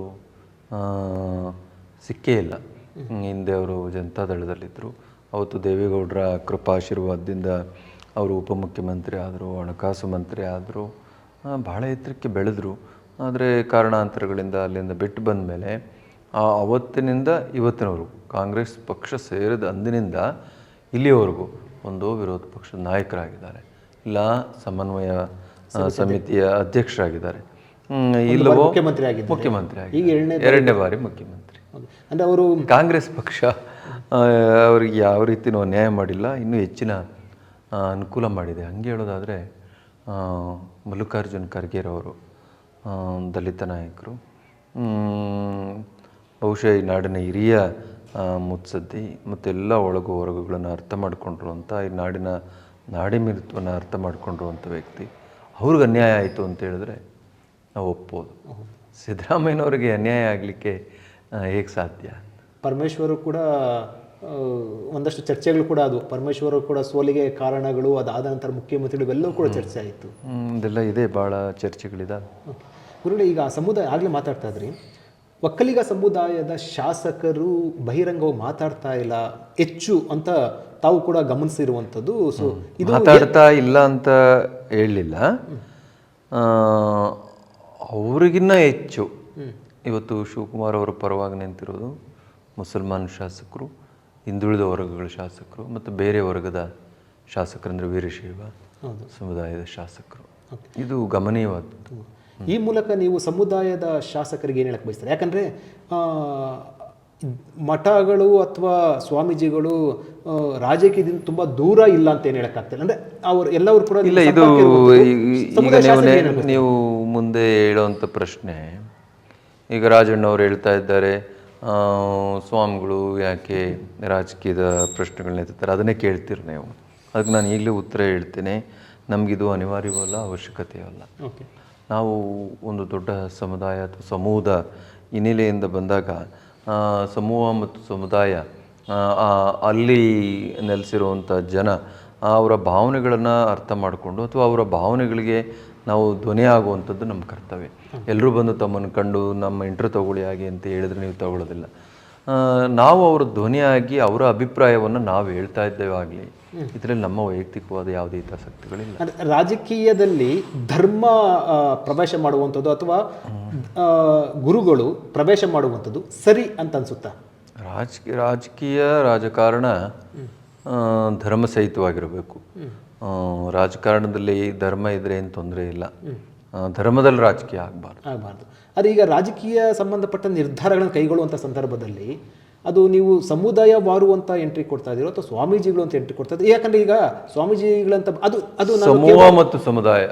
ಸಿಕ್ಕೇ ಇಲ್ಲ. ಹಿಂದೆ ಅವರು ಜನತಾದಳದಲ್ಲಿದ್ದರು ಅವತ್ತು ದೇವೇಗೌಡರ ಕೃಪಾಶೀರ್ವಾದದಿಂದ ಅವರು ಉಪಮುಖ್ಯಮಂತ್ರಿ ಆದರು ಹಣಕಾಸು ಮಂತ್ರಿ ಆದರು ಭಾಳ ಎತ್ತರಕ್ಕೆ ಬೆಳೆದರು. ಆದರೆ ಕಾರಣಾಂತರಗಳಿಂದ ಅಲ್ಲಿಂದ ಬಿಟ್ಟು ಬಂದ ಮೇಲೆ ಆ ಅವತ್ತಿನಿಂದ ಇವತ್ತಿನವರೆಗೂ ಕಾಂಗ್ರೆಸ್ ಪಕ್ಷ ಸೇರಿದ ಅಂದಿನಿಂದ ಇಲ್ಲಿಯವರೆಗೂ ಒಂದು ವಿರೋಧ ಪಕ್ಷದ ನಾಯಕರಾಗಿದ್ದಾರೆ. ಇಲ್ಲ ಸಮನ್ವಯ ಸಮಿತಿಯ ಅಧ್ಯಕ್ಷರಾಗಿದ್ದಾರೆ. ಇಲ್ಲವೋ ಮುಖ್ಯಮಂತ್ರಿ ಆಗಿದ್ದಾರೆ. ಮುಖ್ಯಮಂತ್ರಿ ಆಗಿ ಎರಡನೇ ಬಾರಿ ಮುಖ್ಯಮಂತ್ರಿ. ಅಂದರೆ ಅವರು ಕಾಂಗ್ರೆಸ್ ಪಕ್ಷ ಅವರಿಗೆ ಯಾವ ರೀತಿನೂ ನ್ಯಾಯ ಮಾಡಿಲ್ಲ ಇನ್ನೂ ಹೆಚ್ಚಿನ ಅನುಕೂಲ ಮಾಡಿದೆ. ಹಂಗೆ ಹೇಳೋದಾದರೆ ಮಲ್ಲಿಕಾರ್ಜುನ್ ಖರ್ಗೆರವರು ದಲಿತ ನಾಯಕರು ಬಹುಶಃ ಈ ನಾಡಿನ ಹಿರಿಯ ಮುತ್ಸದ್ದಿ ಮತ್ತೆಲ್ಲ ಒಳಗು ಹೊರಗುಗಳನ್ನು ಅರ್ಥ ಮಾಡಿಕೊಂಡಿರುವಂಥ ಈ ನಾಡಿನ ನಾಡಿಮಿರುತ್ವವನ್ನು ಅರ್ಥ ಮಾಡಿಕೊಂಡಿರುವಂಥ ವ್ಯಕ್ತಿ. ಅವ್ರಿಗೆ ಅನ್ಯಾಯ ಆಯಿತು ಅಂತ ಹೇಳಿದ್ರೆ ನಾವು ಒಪ್ಬೋದು. ಸಿದ್ದರಾಮಯ್ಯನವರಿಗೆ ಅನ್ಯಾಯ ಆಗಲಿಕ್ಕೆ ಹೇಗೆ ಸಾಧ್ಯ? ಪರಮೇಶ್ವರು ಕೂಡ ಒಂದಷ್ಟು ಚರ್ಚೆಗಳು ಕೂಡ ಅದು. ಪರಮೇಶ್ವರ ಕೂಡ ಸೋಲಿಗೆ ಕಾರಣಗಳು ಅದಾದ ನಂತರ ಮುಖ್ಯಮಂತ್ರಿಗಳು ಇವೆಲ್ಲವೂ ಕೂಡ ಚರ್ಚೆ ಆಯಿತು. ಇದೆಲ್ಲ ಇದೆ ಭಾಳ ಚರ್ಚೆಗಳಿದೆ ಗುರುಳಿ ಈಗ ಸಮುದಾಯ ಆಗಲೇ ಮಾತಾಡ್ತಾ ಇದ್ರಿ. ಒಕ್ಕಲಿಗ ಸಮುದಾಯದ ಶಾಸಕರು ಬಹಿರಂಗವಾಗಿ ಮಾತಾಡ್ತಾ ಇಲ್ಲ ಹೆಚ್ಚು ಅಂತ ತಾವು ಕೂಡ ಗಮನಿಸಿರುವಂಥದ್ದು. ಸೊ ಇದು ಮಾತಾಡ್ತಾ ಇಲ್ಲ ಅಂತ ಹೇಳಲಿಲ್ಲ. ಅವ್ರಿಗಿನ್ನ ಹೆಚ್ಚು. ಇವತ್ತು ಶಿವಕುಮಾರ್ ಅವರ ಪರವಾಗಿ ನಿಂತಿರೋದು ಮುಸಲ್ಮಾನ್ ಶಾಸಕರು ಹಿಂದುಳಿದ ವರ್ಗಗಳ ಶಾಸಕರು ಮತ್ತು ಬೇರೆ ವರ್ಗದ ಶಾಸಕರಂದ್ರೆ ವೀರಶೈವ ಹೌದು. ಸಮುದಾಯದ ಶಾಸಕರು. ಇದು ಗಮನೀಯವಾದದ್ದು. ಈ ಮೂಲಕ ನೀವು ಸಮುದಾಯದ ಶಾಸಕರಿಗೆ ಏನು ಹೇಳಕ್ಕೆ ಬಯಸ್ತಾರೆ? ಯಾಕಂದರೆ ಮಠಗಳು ಅಥವಾ ಸ್ವಾಮೀಜಿಗಳು ರಾಜಕೀಯದಿಂದ ತುಂಬ ದೂರ ಇಲ್ಲ ಅಂತ ಏನು ಹೇಳಕ್ಕಾಗ್ತಿಲ್ಲ ಅಂದರೆ ಅವ್ರು ಎಲ್ಲವರು ಕೂಡ ಇಲ್ಲ ಇದು ನೀವು ಮುಂದೆ ಹೇಳುವಂಥ ಪ್ರಶ್ನೆ ಈಗ ರಾಜಣ್ಣವ್ರು ಹೇಳ್ತಾ ಇದ್ದಾರೆ ಸ್ವಾಮಿಗಳು ಯಾಕೆ ರಾಜಕೀಯದ ಪ್ರಶ್ನೆಗಳನ್ನ ಎತ್ತಾರೆ ಅದನ್ನೇ ಕೇಳ್ತೀರಿ ನೀವು. ಅದಕ್ಕೆ ನಾನು ಈಗಲೇ ಉತ್ತರ ಹೇಳ್ತೇನೆ. ನಮಗಿದು ಅನಿವಾರ್ಯವಲ್ಲ ಅವಶ್ಯಕತೆಯೂ ಅಲ್ಲ ಓಕೆ. ನಾವು ಒಂದು ದೊಡ್ಡ ಸಮುದಾಯ ಅಥವಾ ಸಮೂಹದ ಹಿನ್ನೆಲೆಯಿಂದ ಬಂದಾಗ ಸಮೂಹ ಮತ್ತು ಸಮುದಾಯ ಅಲ್ಲಿ ನೆಲೆಸಿರುವಂಥ ಜನ ಅವರ ಭಾವನೆಗಳನ್ನು ಅರ್ಥ ಮಾಡಿಕೊಂಡು ಅಥವಾ ಅವರ ಭಾವನೆಗಳಿಗೆ ನಾವು ಧ್ವನಿ ಆಗುವಂಥದ್ದು ನಮ್ಮ ಕರ್ತವ್ಯ. ಎಲ್ಲರೂ ಬಂದು ತಮ್ಮನ್ನು ಕಂಡು ನಮ್ಮ ಇಂಟ್ರ್ ತಗೊಳ್ಳಿ ಹಾಗೆ ಅಂತ ಹೇಳಿದ್ರೆ ನೀವು ತಗೊಳ್ಳೋದಿಲ್ಲ. ನಾವು ಅವರ ಧ್ವನಿಯಾಗಿ ಅವರ ಅಭಿಪ್ರಾಯವನ್ನು ನಾವು ಹೇಳ್ತಾ ಇದ್ದೇವೆ ಆಗಲಿ ಇದರಲ್ಲಿ ನಮ್ಮ ವೈಯಕ್ತಿಕವಾದ ಯಾವುದೇ ಹಿತಾಸಕ್ತಿಗಳಿಲ್ಲ. ರಾಜಕೀಯದಲ್ಲಿ ಧರ್ಮ ಪ್ರವೇಶ ಮಾಡುವಂಥದ್ದು ಅಥವಾ ಗುರುಗಳು ಪ್ರವೇಶ ಮಾಡುವಂಥದ್ದು ಸರಿ ಅಂತ ಅನ್ಸುತ್ತಾ? ರಾಜಕೀಯ ರಾಜಕೀಯ ರಾಜಕಾರಣ ಧರ್ಮ ಸಹಿತವಾಗಿರಬೇಕು ರಾಜಕಾರಣದಲ್ಲಿ ಧರ್ಮ ಇದ್ರೆ ಏನು ತೊಂದರೆ ಇಲ್ಲ. ಧರ್ಮದಲ್ಲಿ ರಾಜಕೀಯ ಆಗಬಾರ್ದು. ಆಗಬಾರ್ದು. ಆದರೆ ಈಗ ರಾಜಕೀಯ ಸಂಬಂಧಪಟ್ಟ ನಿರ್ಧಾರಗಳನ್ನು ಕೈಗೊಳ್ಳುವಂಥ ಸಂದರ್ಭದಲ್ಲಿ ಅದು ನೀವು ಸಮುದಾಯವಾರು ಅಂತ ಎಂಟ್ರಿ ಕೊಡ್ತಾ ಇದ್ದೀರೋ ಅಥವಾ ಸ್ವಾಮೀಜಿಗಳು ಅಂತ ಎಂಟ್ರಿ ಕೊಡ್ತಾ ಇದ್ದೀರಿ ಯಾಕಂದ್ರೆ ಈಗ ಸ್ವಾಮೀಜಿಗಳಂತ ಅದು ಅದು ಸಮೂಹ ಮತ್ತು ಸಮುದಾಯ.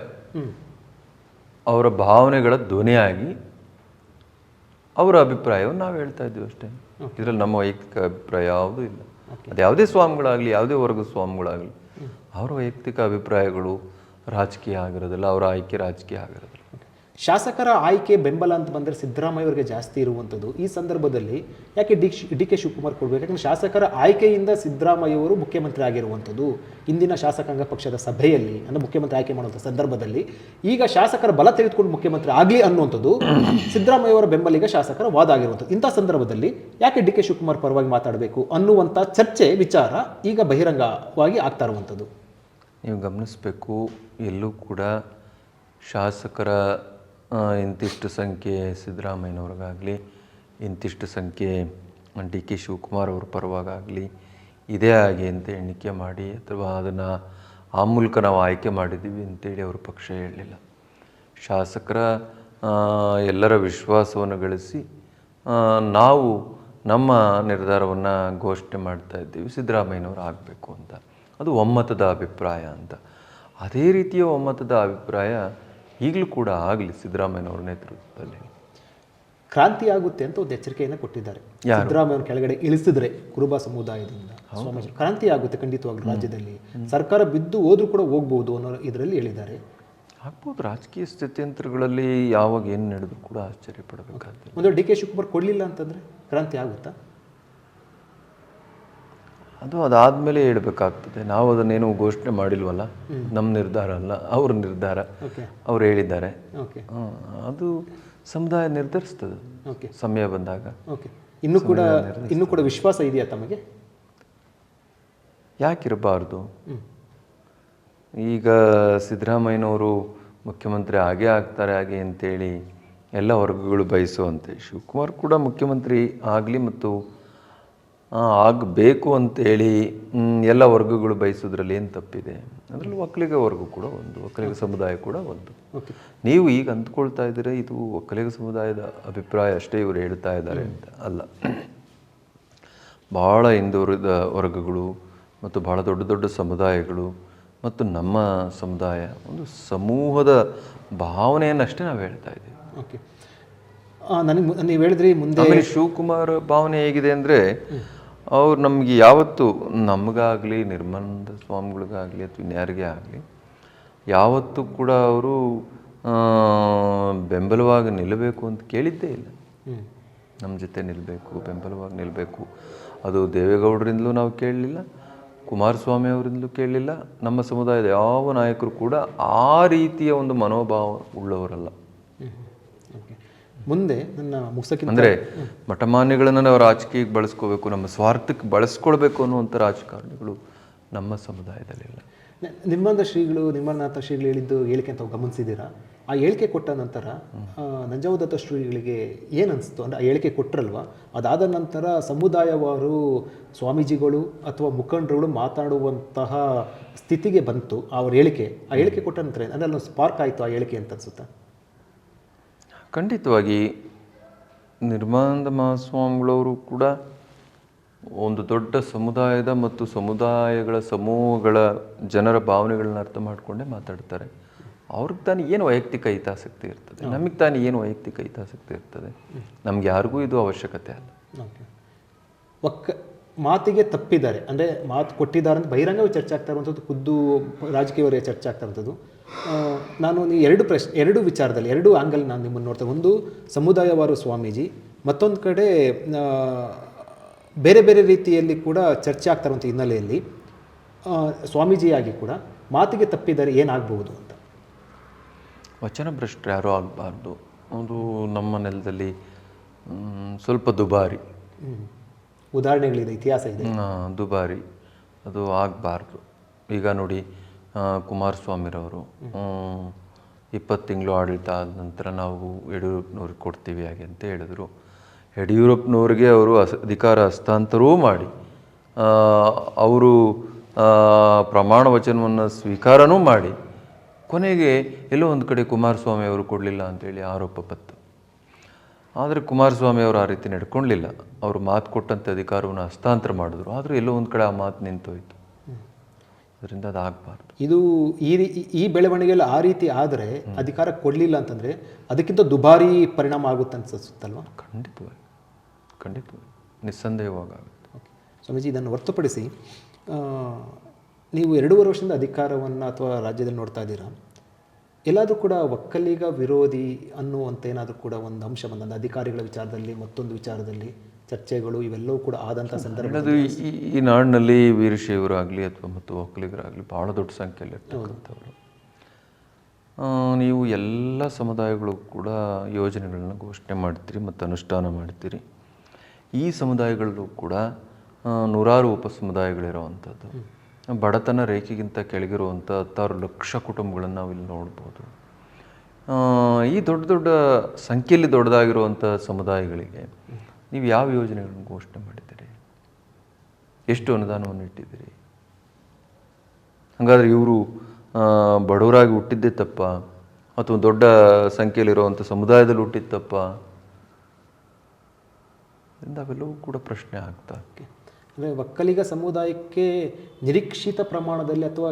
ಅವರ ಭಾವನೆಗಳ ಧ್ವನಿಯಾಗಿ ಅವರ ಅಭಿಪ್ರಾಯವನ್ನು ನಾವು ಹೇಳ್ತಾ ಇದ್ದೀವಿ ಅಷ್ಟೇ. ಇದರಲ್ಲಿ ನಮ್ಮ ವೈಯಕ್ತಿಕ ಅಭಿಪ್ರಾಯ ಯಾವುದೂ ಇಲ್ಲ. ಅದು ಯಾವುದೇ ಸ್ವಾಮಿಗಳಾಗಲಿ ಯಾವುದೇ ವರ್ಗದ ಸ್ವಾಮಿಗಳಾಗಲಿ ಅವರ ವೈಯಕ್ತಿಕ ಅಭಿಪ್ರಾಯಗಳು ರಾಜಕೀಯ ಆಗಿರೋದಿಲ್ಲ ಅವರ ಆಯ್ಕೆ ರಾಜಕೀಯ ಆಗಿರೋದಿಲ್ಲ. ಶಾಸಕರ ಆಯ್ಕೆ ಬೆಂಬಲ ಅಂತ ಬಂದರೆ ಸಿದ್ದರಾಮಯ್ಯ ಅವರಿಗೆ ಜಾಸ್ತಿ ಇರುವಂಥದ್ದು ಈ ಸಂದರ್ಭದಲ್ಲಿ ಯಾಕೆ ಡಿ ಡಿ ಕೆ ಶಿವಕುಮಾರ್ ಕೊಡಬೇಕು? ಯಾಕಂದ್ರೆ ಶಾಸಕರ ಆಯ್ಕೆಯಿಂದ ಸಿದ್ದರಾಮಯ್ಯ ಅವರು ಮುಖ್ಯಮಂತ್ರಿ ಆಗಿರುವಂಥದ್ದು ಇಂದಿನ ಶಾಸಕಾಂಗ ಪಕ್ಷದ ಸಭೆಯಲ್ಲಿ, ಅಂದರೆ ಮುಖ್ಯಮಂತ್ರಿ ಆಯ್ಕೆ ಮಾಡುವಂಥ ಸಂದರ್ಭದಲ್ಲಿ. ಈಗ ಶಾಸಕರ ಬಲ ತೆಗೆದುಕೊಂಡು ಮುಖ್ಯಮಂತ್ರಿ ಆಗಲಿ ಅನ್ನುವಂಥದ್ದು ಸಿದ್ದರಾಮಯ್ಯ ಅವರ ಬೆಂಬಲಿಗ ಶಾಸಕರ ವಾದ ಆಗಿರುವಂಥದ್ದು ಇಂಥ ಸಂದರ್ಭದಲ್ಲಿ ಯಾಕೆ ಡಿ ಕೆ ಶಿವಕುಮಾರ್ ಪರವಾಗಿ ಮಾತಾಡಬೇಕು ಅನ್ನುವಂಥ ಚರ್ಚೆ, ವಿಚಾರ ಈಗ ಬಹಿರಂಗವಾಗಿ ಆಗ್ತಾ ಇರುವಂಥದ್ದು ನೀವು ಗಮನಿಸಬೇಕು, ಎಲ್ಲೂ ಕೂಡ ಶಾಸಕರ ಇಂತಿಷ್ಟು ಸಂಖ್ಯೆ ಸಿದ್ದರಾಮಯ್ಯನವ್ರಿಗಾಗಲಿ, ಇಂತಿಷ್ಟು ಸಂಖ್ಯೆ ಡಿ ಕೆ ಶಿವಕುಮಾರ್ ಅವ್ರ ಪರವಾಗಲಿ ಇದೇ ಆಗಿ ಅಂತ ಎಣಿಕೆ ಮಾಡಿ ಅಥವಾ ಅದನ್ನು ಆ ಮೂಲಕ ನಾವು ಆಯ್ಕೆ ಮಾಡಿದ್ದೀವಿ ಅಂತೇಳಿ ಅವರು ಪಕ್ಷ ಹೇಳಲಿಲ್ಲ. ಶಾಸಕರ ಎಲ್ಲರ ವಿಶ್ವಾಸವನ್ನು ಗಳಿಸಿ ನಾವು ನಮ್ಮ ನಿರ್ಧಾರವನ್ನು ಘೋಷಣೆ ಮಾಡ್ತಾ ಇದ್ದೀವಿ, ಸಿದ್ದರಾಮಯ್ಯನವರು ಆಗಬೇಕು ಅಂತ. ಅದು ಒಮ್ಮತದ ಅಭಿಪ್ರಾಯ ಅಂತ. ಅದೇ ರೀತಿಯ ಒಮ್ಮತದ ಅಭಿಪ್ರಾಯ ಈಗಲೂ ಕೂಡ ಆಗಲಿ ಸಿದ್ದರಾಮಯ್ಯನವರ ನೇತೃತ್ವದಲ್ಲಿ. ಕ್ರಾಂತಿ ಆಗುತ್ತೆ ಅಂತ ಒಂದು ಎಚ್ಚರಿಕೆಯನ್ನು ಕೊಟ್ಟಿದ್ದಾರೆ. ಸಿದ್ದರಾಮಯ್ಯ ಕೆಳಗಡೆ ಇಳಿಸಿದ್ರೆ ಕುರುಬ ಸಮುದಾಯದಿಂದ ಕ್ರಾಂತಿ ಆಗುತ್ತೆ ಖಂಡಿತವಾಗಿ ರಾಜ್ಯದಲ್ಲಿ. ಸರ್ಕಾರ ಬಿದ್ದು ಹೋದ್ರೂ ಕೂಡ ಹೋಗ್ಬೋದು ಅನ್ನೋ ಇದರಲ್ಲಿ ಹೇಳಿದ್ದಾರೆ. ಆಗ್ಬೋದು. ರಾಜಕೀಯ ಸ್ಥಿತ್ಯಂತರಗಳಲ್ಲಿ ಯಾವಾಗ ಏನು ನಡೆದ್ರು ಕೂಡ ಆಶ್ಚರ್ಯ ಪಡಬೇಕಾಗ್ತದೆ. ಒಂದು ಡಿ ಕೆ ಶಿವಕುಮಾರ್ ಕೊಡಲಿಲ್ಲ ಅಂತಂದ್ರೆ ಕ್ರಾಂತಿ ಆಗುತ್ತಾ? ಅದು ಅದಾದಮೇಲೆ ಹೇಳ್ಬೇಕಾಗ್ತದೆ. ನಾವು ಅದನ್ನೇನು ಘೋಷಣೆ ಮಾಡಿಲ್ವಲ್ಲ? ನಮ್ಮ ನಿರ್ಧಾರ ಅಲ್ಲ ಅವ್ರ ನಿರ್ಧಾರ. ಅವ್ರು ಹೇಳಿದ್ದಾರೆ. ಅದು ಸಮುದಾಯ ನಿರ್ಧರಿಸ್ತದೆ. ಓಕೆ. ಸಮಯ ಬಂದಾಗ. ಓಕೆ. ಇನ್ನೂ ಕೂಡ ಇನ್ನು ಕೂಡ ವಿಶ್ವಾಸ ಇದೆಯಾ ತಮಗೆ? ಯಾಕಿರಬಾರ್ದು. ಈಗ ಸಿದ್ದರಾಮಯ್ಯನವರು ಮುಖ್ಯಮಂತ್ರಿ ಹಾಗೆ ಆಗ್ತಾರೆ ಹಾಗೆ ಅಂತೇಳಿ ಎಲ್ಲ ವರ್ಗಗಳು ಬಯಸುವಂತೆ. ಶಿವಕುಮಾರ್ ಕೂಡ ಮುಖ್ಯಮಂತ್ರಿ ಆಗಲಿ ಮತ್ತು ಆಗಬೇಕು ಅಂತೇಳಿ ಎಲ್ಲ ವರ್ಗಗಳು ಬಯಸೋದ್ರಲ್ಲಿ ಏನು ತಪ್ಪಿದೆ? ಅದರಲ್ಲಿ ಒಕ್ಕಲಿಗ ವರ್ಗ ಕೂಡ ಒಂದು ಒಕ್ಕಲಿಗ ಸಮುದಾಯ ಕೂಡ ಒಂದು. ನೀವು ಈಗ ಅಂದ್ಕೊಳ್ತಾ ಇದ್ದೀರಾ ಇದು ಒಕ್ಕಲಿಗ ಸಮುದಾಯದ ಅಭಿಪ್ರಾಯ ಅಷ್ಟೇ ಇವರು ಹೇಳ್ತಾ ಇದ್ದಾರೆ ಅಂತ? ಅಲ್ಲ. ಭಾಳ ಹಿಂದುವರಿದ ವರ್ಗಗಳು ಮತ್ತು ಭಾಳ ದೊಡ್ಡ ದೊಡ್ಡ ಸಮುದಾಯಗಳು ಮತ್ತು ನಮ್ಮ ಸಮುದಾಯ ಒಂದು ಸಮೂಹದ ಭಾವನೆಯನ್ನಷ್ಟೇ ನಾವು ಹೇಳ್ತಾ ಇದ್ದೀವಿ. ಓಕೆ. ನನಗೆ ನೀವು ಹೇಳಿದ್ರಿ ಮುಂದೆ ಶಿವಕುಮಾರ್ ಭಾವನೆ ಹೇಗಿದೆ ಅಂದರೆ ಅವ್ರು ನಮಗೆ ಯಾವತ್ತು ನಮಗಾಗಲಿ ನಿರ್ಮಲಾನಂದ ಸ್ವಾಮಿಗಳಿಗಾಗಲಿ ಅಥವಾ ಇನ್ಯಾರಿಗೇ ಆಗಲಿ ಯಾವತ್ತೂ ಕೂಡ ಅವರು ಬೆಂಬಲವಾಗಿ ನಿಲ್ಲಬೇಕು ಅಂತ ಕೇಳಿದ್ದೇ ಇಲ್ಲ. ನಮ್ಮ ಜೊತೆ ನಿಲ್ಲಬೇಕು ಬೆಂಬಲವಾಗಿ ನಿಲ್ಲಬೇಕು ಅದು ದೇವೇಗೌಡರಿಂದಲೂ ನಾವು ಕೇಳಲಿಲ್ಲ ಕುಮಾರಸ್ವಾಮಿ ಅವರಿಂದಲೂ ಕೇಳಲಿಲ್ಲ ನಮ್ಮ ಸಮುದಾಯದ ಯಾವ ನಾಯಕರು ಕೂಡ ಆ ರೀತಿಯ ಒಂದು ಮನೋಭಾವ ಉಳ್ಳವರಲ್ಲ. ಮುಂದೆ ನನ್ನ ಮುಗಿಸೋಕ್ಕಿಂತ ಅಂದ್ರೆ ಮಠಮಾನ್ಯಗಳನ್ನು ನಾವು ರಾಜಕೀಯಕ್ಕೆ ಬಳಸ್ಕೋಬೇಕು ನಮ್ಮ ಸ್ವಾರ್ಥಕ್ಕೆ ಬಳಸ್ಕೊಳ್ಬೇಕು ಅನ್ನುವಂಥ ರಾಜಕಾರಣಿಗಳು ನಮ್ಮ ಸಮುದಾಯದಲ್ಲಿಲ್ಲ ನಿರ್ಬಂಧ ಶ್ರೀಗಳು ನಿರ್ಮಲನಾಥ ಶ್ರೀಗಳು ಹೇಳಿದ್ದು ಹೇಳಿಕೆ ಅಂತ ಗಮನಿಸಿದ್ದೀರಾ? ಆ ಹೇಳಿಕೆ ಕೊಟ್ಟ ನಂತರ ನಂಜಾವುದತ್ತ ನಂಜಾವದತ್ತ ಶ್ರೀಗಳಿಗೆ ಏನು ಅನಿಸ್ತು? ಅಂದರೆ ಆ ಹೇಳಿಕೆ ಕೊಟ್ಟರಲ್ವಾ ಅದಾದ ನಂತರ ಸಮುದಾಯವಾರು ಸ್ವಾಮೀಜಿಗಳು ಅಥವಾ ಮುಖಂಡರುಗಳು ಮಾತಾಡುವಂತಹ ಸ್ಥಿತಿಗೆ ಬಂತು ಅವ್ರ ಹೇಳಿಕೆ. ಆ ಹೇಳಿಕೆ ಕೊಟ್ಟ ನಂತರ ಅಂದರೆ ಅಲ್ಲೊಂದು ಸ್ಪಾರ್ಕ್ ಆಯಿತು ಆ ಹೇಳಿಕೆ ಅಂತ ಅನ್ಸುತ್ತಾ? ಖಂಡಿತವಾಗಿ ನಿರ್ಮಾನಂದ ಮಹಾಸ್ವಾಮಿಗಳವರು ಕೂಡ ಒಂದು ದೊಡ್ಡ ಸಮುದಾಯದ ಮತ್ತು ಸಮುದಾಯಗಳ ಸಮೂಹಗಳ ಜನರ ಭಾವನೆಗಳನ್ನ ಅರ್ಥ ಮಾಡಿಕೊಂಡೇ ಮಾತಾಡ್ತಾರೆ. ಅವ್ರಿಗೆ ತಾನೇ ಏನು ವೈಯಕ್ತಿಕ ಹಿತಾಸಕ್ತಿ ಇರ್ತದೆ? ನಮಗೆ ತಾನೇ ಏನು ವೈಯಕ್ತಿಕ ಹಿತಾಸಕ್ತಿ ಇರ್ತದೆ? ನಮ್ಗೆ ಯಾರಿಗೂ ಇದು ಅವಶ್ಯಕತೆ ಅಲ್ಲ. ಒಕ್ಕ ಮಾತಿಗೆ ತಪ್ಪಿದ್ದಾರೆ. ಅಂದರೆ ಮಾತು ಕೊಟ್ಟಿದ್ದಾರೆ ಅಂತ ಬಹಿರಂಗವೇ ಚರ್ಚೆ ಆಗ್ತಾ ಇರುವಂಥದ್ದು ಖುದ್ದು ರಾಜಕೀಯವರಿಗೆ ಚರ್ಚೆ ಆಗ್ತಾ ಇರುವಂಥದ್ದು. ನಾನು ಎರಡು ಪ್ರಶ್ನೆ ಎರಡು ವಿಚಾರದಲ್ಲಿ ಎರಡು ಆ್ಯಂಗಲ್ ನಾನು ನಿಮ್ಮನ್ನು ನೋಡ್ತೇನೆ. ಒಂದು ಸಮುದಾಯವಾರು ಸ್ವಾಮೀಜಿ ಮತ್ತೊಂದು ಕಡೆ ಬೇರೆ ಬೇರೆ ರೀತಿಯಲ್ಲಿ ಕೂಡ ಚರ್ಚೆ ಆಗ್ತಾ ಅಂತ ಹಿನ್ನೆಲೆಯಲ್ಲಿ ಸ್ವಾಮೀಜಿಯಾಗಿ ಕೂಡ ಮಾತಿಗೆ ತಪ್ಪಿದರೆ ಏನಾಗಬಹುದು ಅಂತ. ವಚನ ಭ್ರಷ್ಟರು ಯಾರೂ ಆಗಬಾರ್ದು. ಅದು ನಮ್ಮ ನೆಲದಲ್ಲಿ ಸ್ವಲ್ಪ ದುಬಾರಿ. ಉದಾಹರಣೆಗಳಿದೆ ಇತಿಹಾಸ ಇದೆ. ದುಬಾರಿ. ಅದು ಆಗಬಾರ್ದು. ಈಗ ನೋಡಿ ಕುಮಾರಸ್ವಾಮಿರವರು. ಇಪ್ಪತ್ತು ತಿಂಗಳು ಆಡಳಿತ ಆದ ನಂತರ ನಾವು ಯಡಿಯೂರಪ್ಪನವ್ರಿಗೆ ಕೊಡ್ತೀವಿ ಹಾಗೆ ಅಂತ ಹೇಳಿದರು. ಯಡಿಯೂರಪ್ಪನವ್ರಿಗೆ ಅವರು ಅಸ್ ಅಧಿಕಾರ ಹಸ್ತಾಂತರವೂ ಮಾಡಿ ಅವರು ಪ್ರಮಾಣ ವಚನವನ್ನು ಸ್ವೀಕಾರನೂ ಮಾಡಿ ಕೊನೆಗೆ ಎಲ್ಲೋ ಒಂದು ಕಡೆ ಕುಮಾರಸ್ವಾಮಿ ಅವರು ಕೊಡಲಿಲ್ಲ ಅಂತೇಳಿ ಆರೋಪ ಬತ್ತು ಆದರೆ ಕುಮಾರಸ್ವಾಮಿ ಅವರು ಆ ರೀತಿ ನಡ್ಕೊಳ್ಳಿಲ್ಲ ಅವರು ಮಾತು ಕೊಟ್ಟಂತೆ ಅಧಿಕಾರವನ್ನು ಹಸ್ತಾಂತರ ಮಾಡಿದ್ರು. ಆದರೂ ಎಲ್ಲೋ ಒಂದು ಕಡೆ ಆ ಮಾತು ನಿಂತೋಯ್ತು. ಅದರಿಂದ ಅದಾಗಬಾರ್ದು ಇದು ಈ ರೀ- ಈ ಬೆಳವಣಿಗೆಯಲ್ಲಿ ಆ ರೀತಿ ಆದರೆ ಅಧಿಕಾರ ಕೊಡಲಿಲ್ಲ ಅಂತಂದರೆ ಅದಕ್ಕಿಂತ ದುಬಾರಿ ಪರಿಣಾಮ ಆಗುತ್ತೆ ಅನ್ಸುತ್ತಲ್ವಾ ಖಂಡಿತವಾಗಿ. ಖಂಡಿತವಾಗಿ. ನಿಸ್ಸಂದೇಹವಾಗಿ ಆಗುತ್ತೆ ಓಕೆ. ಸ್ವಾಮೀಜಿ ಇದನ್ನು ಹೊರ್ತುಪಡಿಸಿ ನೀವು ಎರಡೂವರೆ ವರ್ಷದಿಂದ ಅಧಿಕಾರವನ್ನು ಅಥವಾ ರಾಜ್ಯದಲ್ಲಿ ನೋಡ್ತಾ ಇದ್ದೀರಾ? ಎಲ್ಲಾದರೂ ಕೂಡ ಒಕ್ಕಲಿಗ ವಿರೋಧಿ ಅನ್ನುವಂಥ ಏನಾದರೂ ಕೂಡ ಒಂದು ಅಂಶ ಬಂದ ಅಧಿಕಾರಿಗಳ ವಿಚಾರದಲ್ಲಿ ಮತ್ತೊಂದು ವಿಚಾರದಲ್ಲಿ? ಚರ್ಚೆಗಳು ಇವೆಲ್ಲವೂ ಕೂಡ ಆದಂಥ ಸಂದರ್ಭದಲ್ಲಿ ಈ ನಾಡಿನಲ್ಲಿ ವೀರಶೈವರಾಗಲಿ ಅಥವಾ ಮತ್ತು ಒಕ್ಕಲಿಗರಾಗಲಿ ಭಾಳ ದೊಡ್ಡ ಸಂಖ್ಯೆಯಲ್ಲಿ ಇರ್ತಕ್ಕಂಥವ್ರು. ನೀವು ಎಲ್ಲ ಸಮುದಾಯಗಳು ಕೂಡ ಯೋಜನೆಗಳನ್ನ ಘೋಷಣೆ ಮಾಡ್ತೀರಿ ಮತ್ತು ಅನುಷ್ಠಾನ ಮಾಡ್ತೀರಿ. ಈ ಸಮುದಾಯಗಳಲ್ಲೂ ಕೂಡ ನೂರಾರು ಉಪ ಸಮುದಾಯಗಳಿರುವಂಥದ್ದು. ಬಡತನ ರೇಖೆಗಿಂತ ಕೆಳಗಿರುವಂಥ ಹತ್ತಾರು ಲಕ್ಷ ಕುಟುಂಬಗಳನ್ನು ನಾವು ಇಲ್ಲಿ ನೋಡ್ಬೋದು. ಈ ದೊಡ್ಡ ದೊಡ್ಡ ಸಂಖ್ಯೆಯಲ್ಲಿ ದೊಡ್ಡದಾಗಿರುವಂಥ ಸಮುದಾಯಗಳಿಗೆ ನೀವು ಯಾವ ಯೋಜನೆಗಳನ್ನು ಘೋಷಣೆ ಮಾಡಿದ್ದೀರಿ? ಎಷ್ಟು ಅನುದಾನವನ್ನು ಇಟ್ಟಿದ್ದೀರಿ? ಹಾಗಾದರೆ ಇವರು ಬಡವರಾಗಿ ಹುಟ್ಟಿದ್ದೇ ತಪ್ಪ ಅಥವಾ ದೊಡ್ಡ ಸಂಖ್ಯೆಯಲ್ಲಿರುವಂಥ ಸಮುದಾಯದಲ್ಲಿ ಹುಟ್ಟಿದ ತಪ್ಪ? ಅವೆಲ್ಲವೂ ಕೂಡ ಪ್ರಶ್ನೆ ಆಗ್ತಾ ಅಂದರೆ ಒಕ್ಕಲಿಗ ಸಮುದಾಯಕ್ಕೆ ನಿರೀಕ್ಷಿತ ಪ್ರಮಾಣದಲ್ಲಿ ಅಥವಾ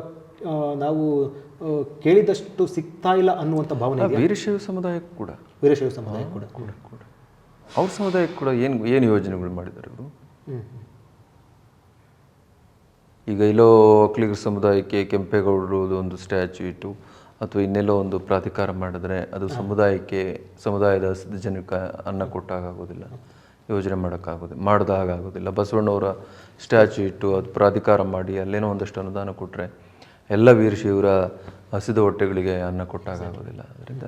ನಾವು ಕೇಳಿದಷ್ಟು ಸಿಗ್ತಾ ಇಲ್ಲ ಅನ್ನುವಂಥ ಭಾವನೆ? ವೀರಶೈವ ಸಮುದಾಯಕ್ಕೂ ಕೂಡ. ವೀರಶೈವ ಸಮುದಾಯ ಕೂಡ. ಕೂಡ ಕೂಡ. ಅವ್ರ ಸಮುದಾಯಕ್ಕೆ ಕೂಡ ಏನು ಏನು ಯೋಜನೆಗಳು ಮಾಡಿದ್ದಾರೆ ಇವರು? ಈಗ ಎಲ್ಲೋ ಒಕ್ಕಲಿಗರ ಸಮುದಾಯಕ್ಕೆ ಕೆಂಪೇಗೌಡರು ಒಂದು ಸ್ಟ್ಯಾಚ್ಯೂ ಇಟ್ಟು ಅಥವಾ ಇನ್ನೆಲ್ಲೋ ಒಂದು ಪ್ರಾಧಿಕಾರ ಮಾಡಿದ್ರೆ ಅದು ಸಮುದಾಯಕ್ಕೆ ಸಮುದಾಯದ ಜನಕ್ಕೆ ಅನ್ನ ಕೊಟ್ಟಾಗೋದಿಲ್ಲ ಯೋಜನೆ ಮಾಡೋಕ್ಕಾಗೋದಿಲ್ಲ ಮಾಡಿದಾಗ ಆಗೋದಿಲ್ಲ ಬಸವಣ್ಣವರ ಸ್ಟ್ಯಾಚ್ಯೂ ಇಟ್ಟು ಅದು ಪ್ರಾಧಿಕಾರ ಮಾಡಿ ಅಲ್ಲೇನೋ ಒಂದಷ್ಟು ಅನುದಾನ ಕೊಟ್ಟರೆ ಎಲ್ಲ ವೀರಶೈವರ ಹಸಿದ ಹೊಟ್ಟೆಗಳಿಗೆ ಅನ್ನ ಕೊಟ್ಟಾಗೋದಿಲ್ಲ ಅದರಿಂದ